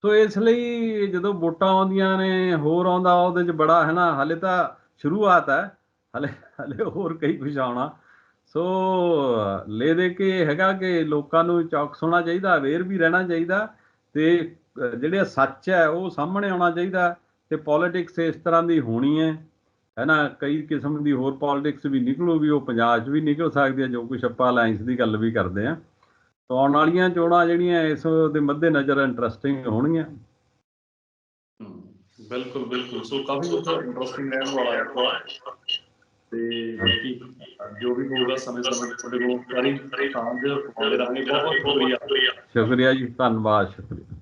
ਸੋ ਇਸ ਲਈ ਜਦੋਂ ਵੋਟਾਂ ਆਉਂਦੀਆਂ ਨੇ ਹੋਰ ਆਉਂਦਾ ਉਹਦੇ 'ਚ ਬੜਾ ਹੈ ਨਾ ਹਲੇ ਤਾਂ ਸ਼ੁਰੂਆਤ ਹੈ ਹਲੇ ਹਲੇ ਹੋਰ ਕਈ ਕੁਝ ਆਉਣਾ। ਸੋ ਲੈ ਦੇ ਕੇ ਹੈਗਾ ਕਿ ਲੋਕਾਂ ਨੂੰ ਚੌਕਸ ਹੋਣਾ ਚਾਹੀਦਾ ਅਵੇਅਰ ਵੀ ਰਹਿਣਾ ਚਾਹੀਦਾ ਤੇ ਅ, ਜਿਹੜੇ ਸੱਚ ਹੈ ਉਹ ਸਾਹਮਣੇ ਆਉਣਾ ਚਾਹੀਦਾ ਤੇ ਪੋਲਿਟਿਕਸ ਇਸ ਤਰ੍ਹਾਂ ਦੀ ਹੋਣੀ ਹੈ। ਹੈ ਨਾ ਕਈ ਕਿਸਮ ਦੀ ਹੋਰ ਪੋਲਿਟਿਕਸ ਵੀ ਨਿਕਲੂ ਵੀ ਉਹ ਪੰਜਾਬ 'ਚ ਵੀ ਨਿਕਲ ਸਕਦੀ ਹੈ ਜੋ ਕੁਛ ਆਪਾਂ ਅਲਾਈਅੰਸ ਦੀ ਗੱਲ ਵੀ ਕਰਦੇ ਆ ਤਾਂ ਆਉਣ ਵਾਲੀਆਂ ਚੋਣਾਂ ਜਿਹੜੀਆਂ ਇਸ ਦੇ ਮੱਦੇ ਨਜ਼ਰ ਇੰਟਰਸਟਿੰਗ ਹੋਣਗੀਆਂ। ਬਿਲਕੁਲ ਬਿਲਕੁਲ। ਸੋ ਕਾਫੀ ਇੰਟਰਸਟਿੰਗ ਰਹਿਣ ਵਾਲਾ ਹੈ ਤੇ ਬਾਕੀ ਜੋ ਵੀ ਹੋਊਗਾ ਸਮੇਂ ਸਮੇਂ ਤੇ ਤੁਹਾਡੇ ਕੋਲ ਸਾਰੀ ਸਾਂਝ ਪਾਉਂਦੇ ਰਹਾਂਗੇ ਬਹੁਤ ਬਹੁਤ ਸ਼ੁਕਰੀਆ ਸ਼ੁਕਰੀਆ ਜੀ ਧੰਨਵਾਦ ਸ਼ੁਕਰੀਆ।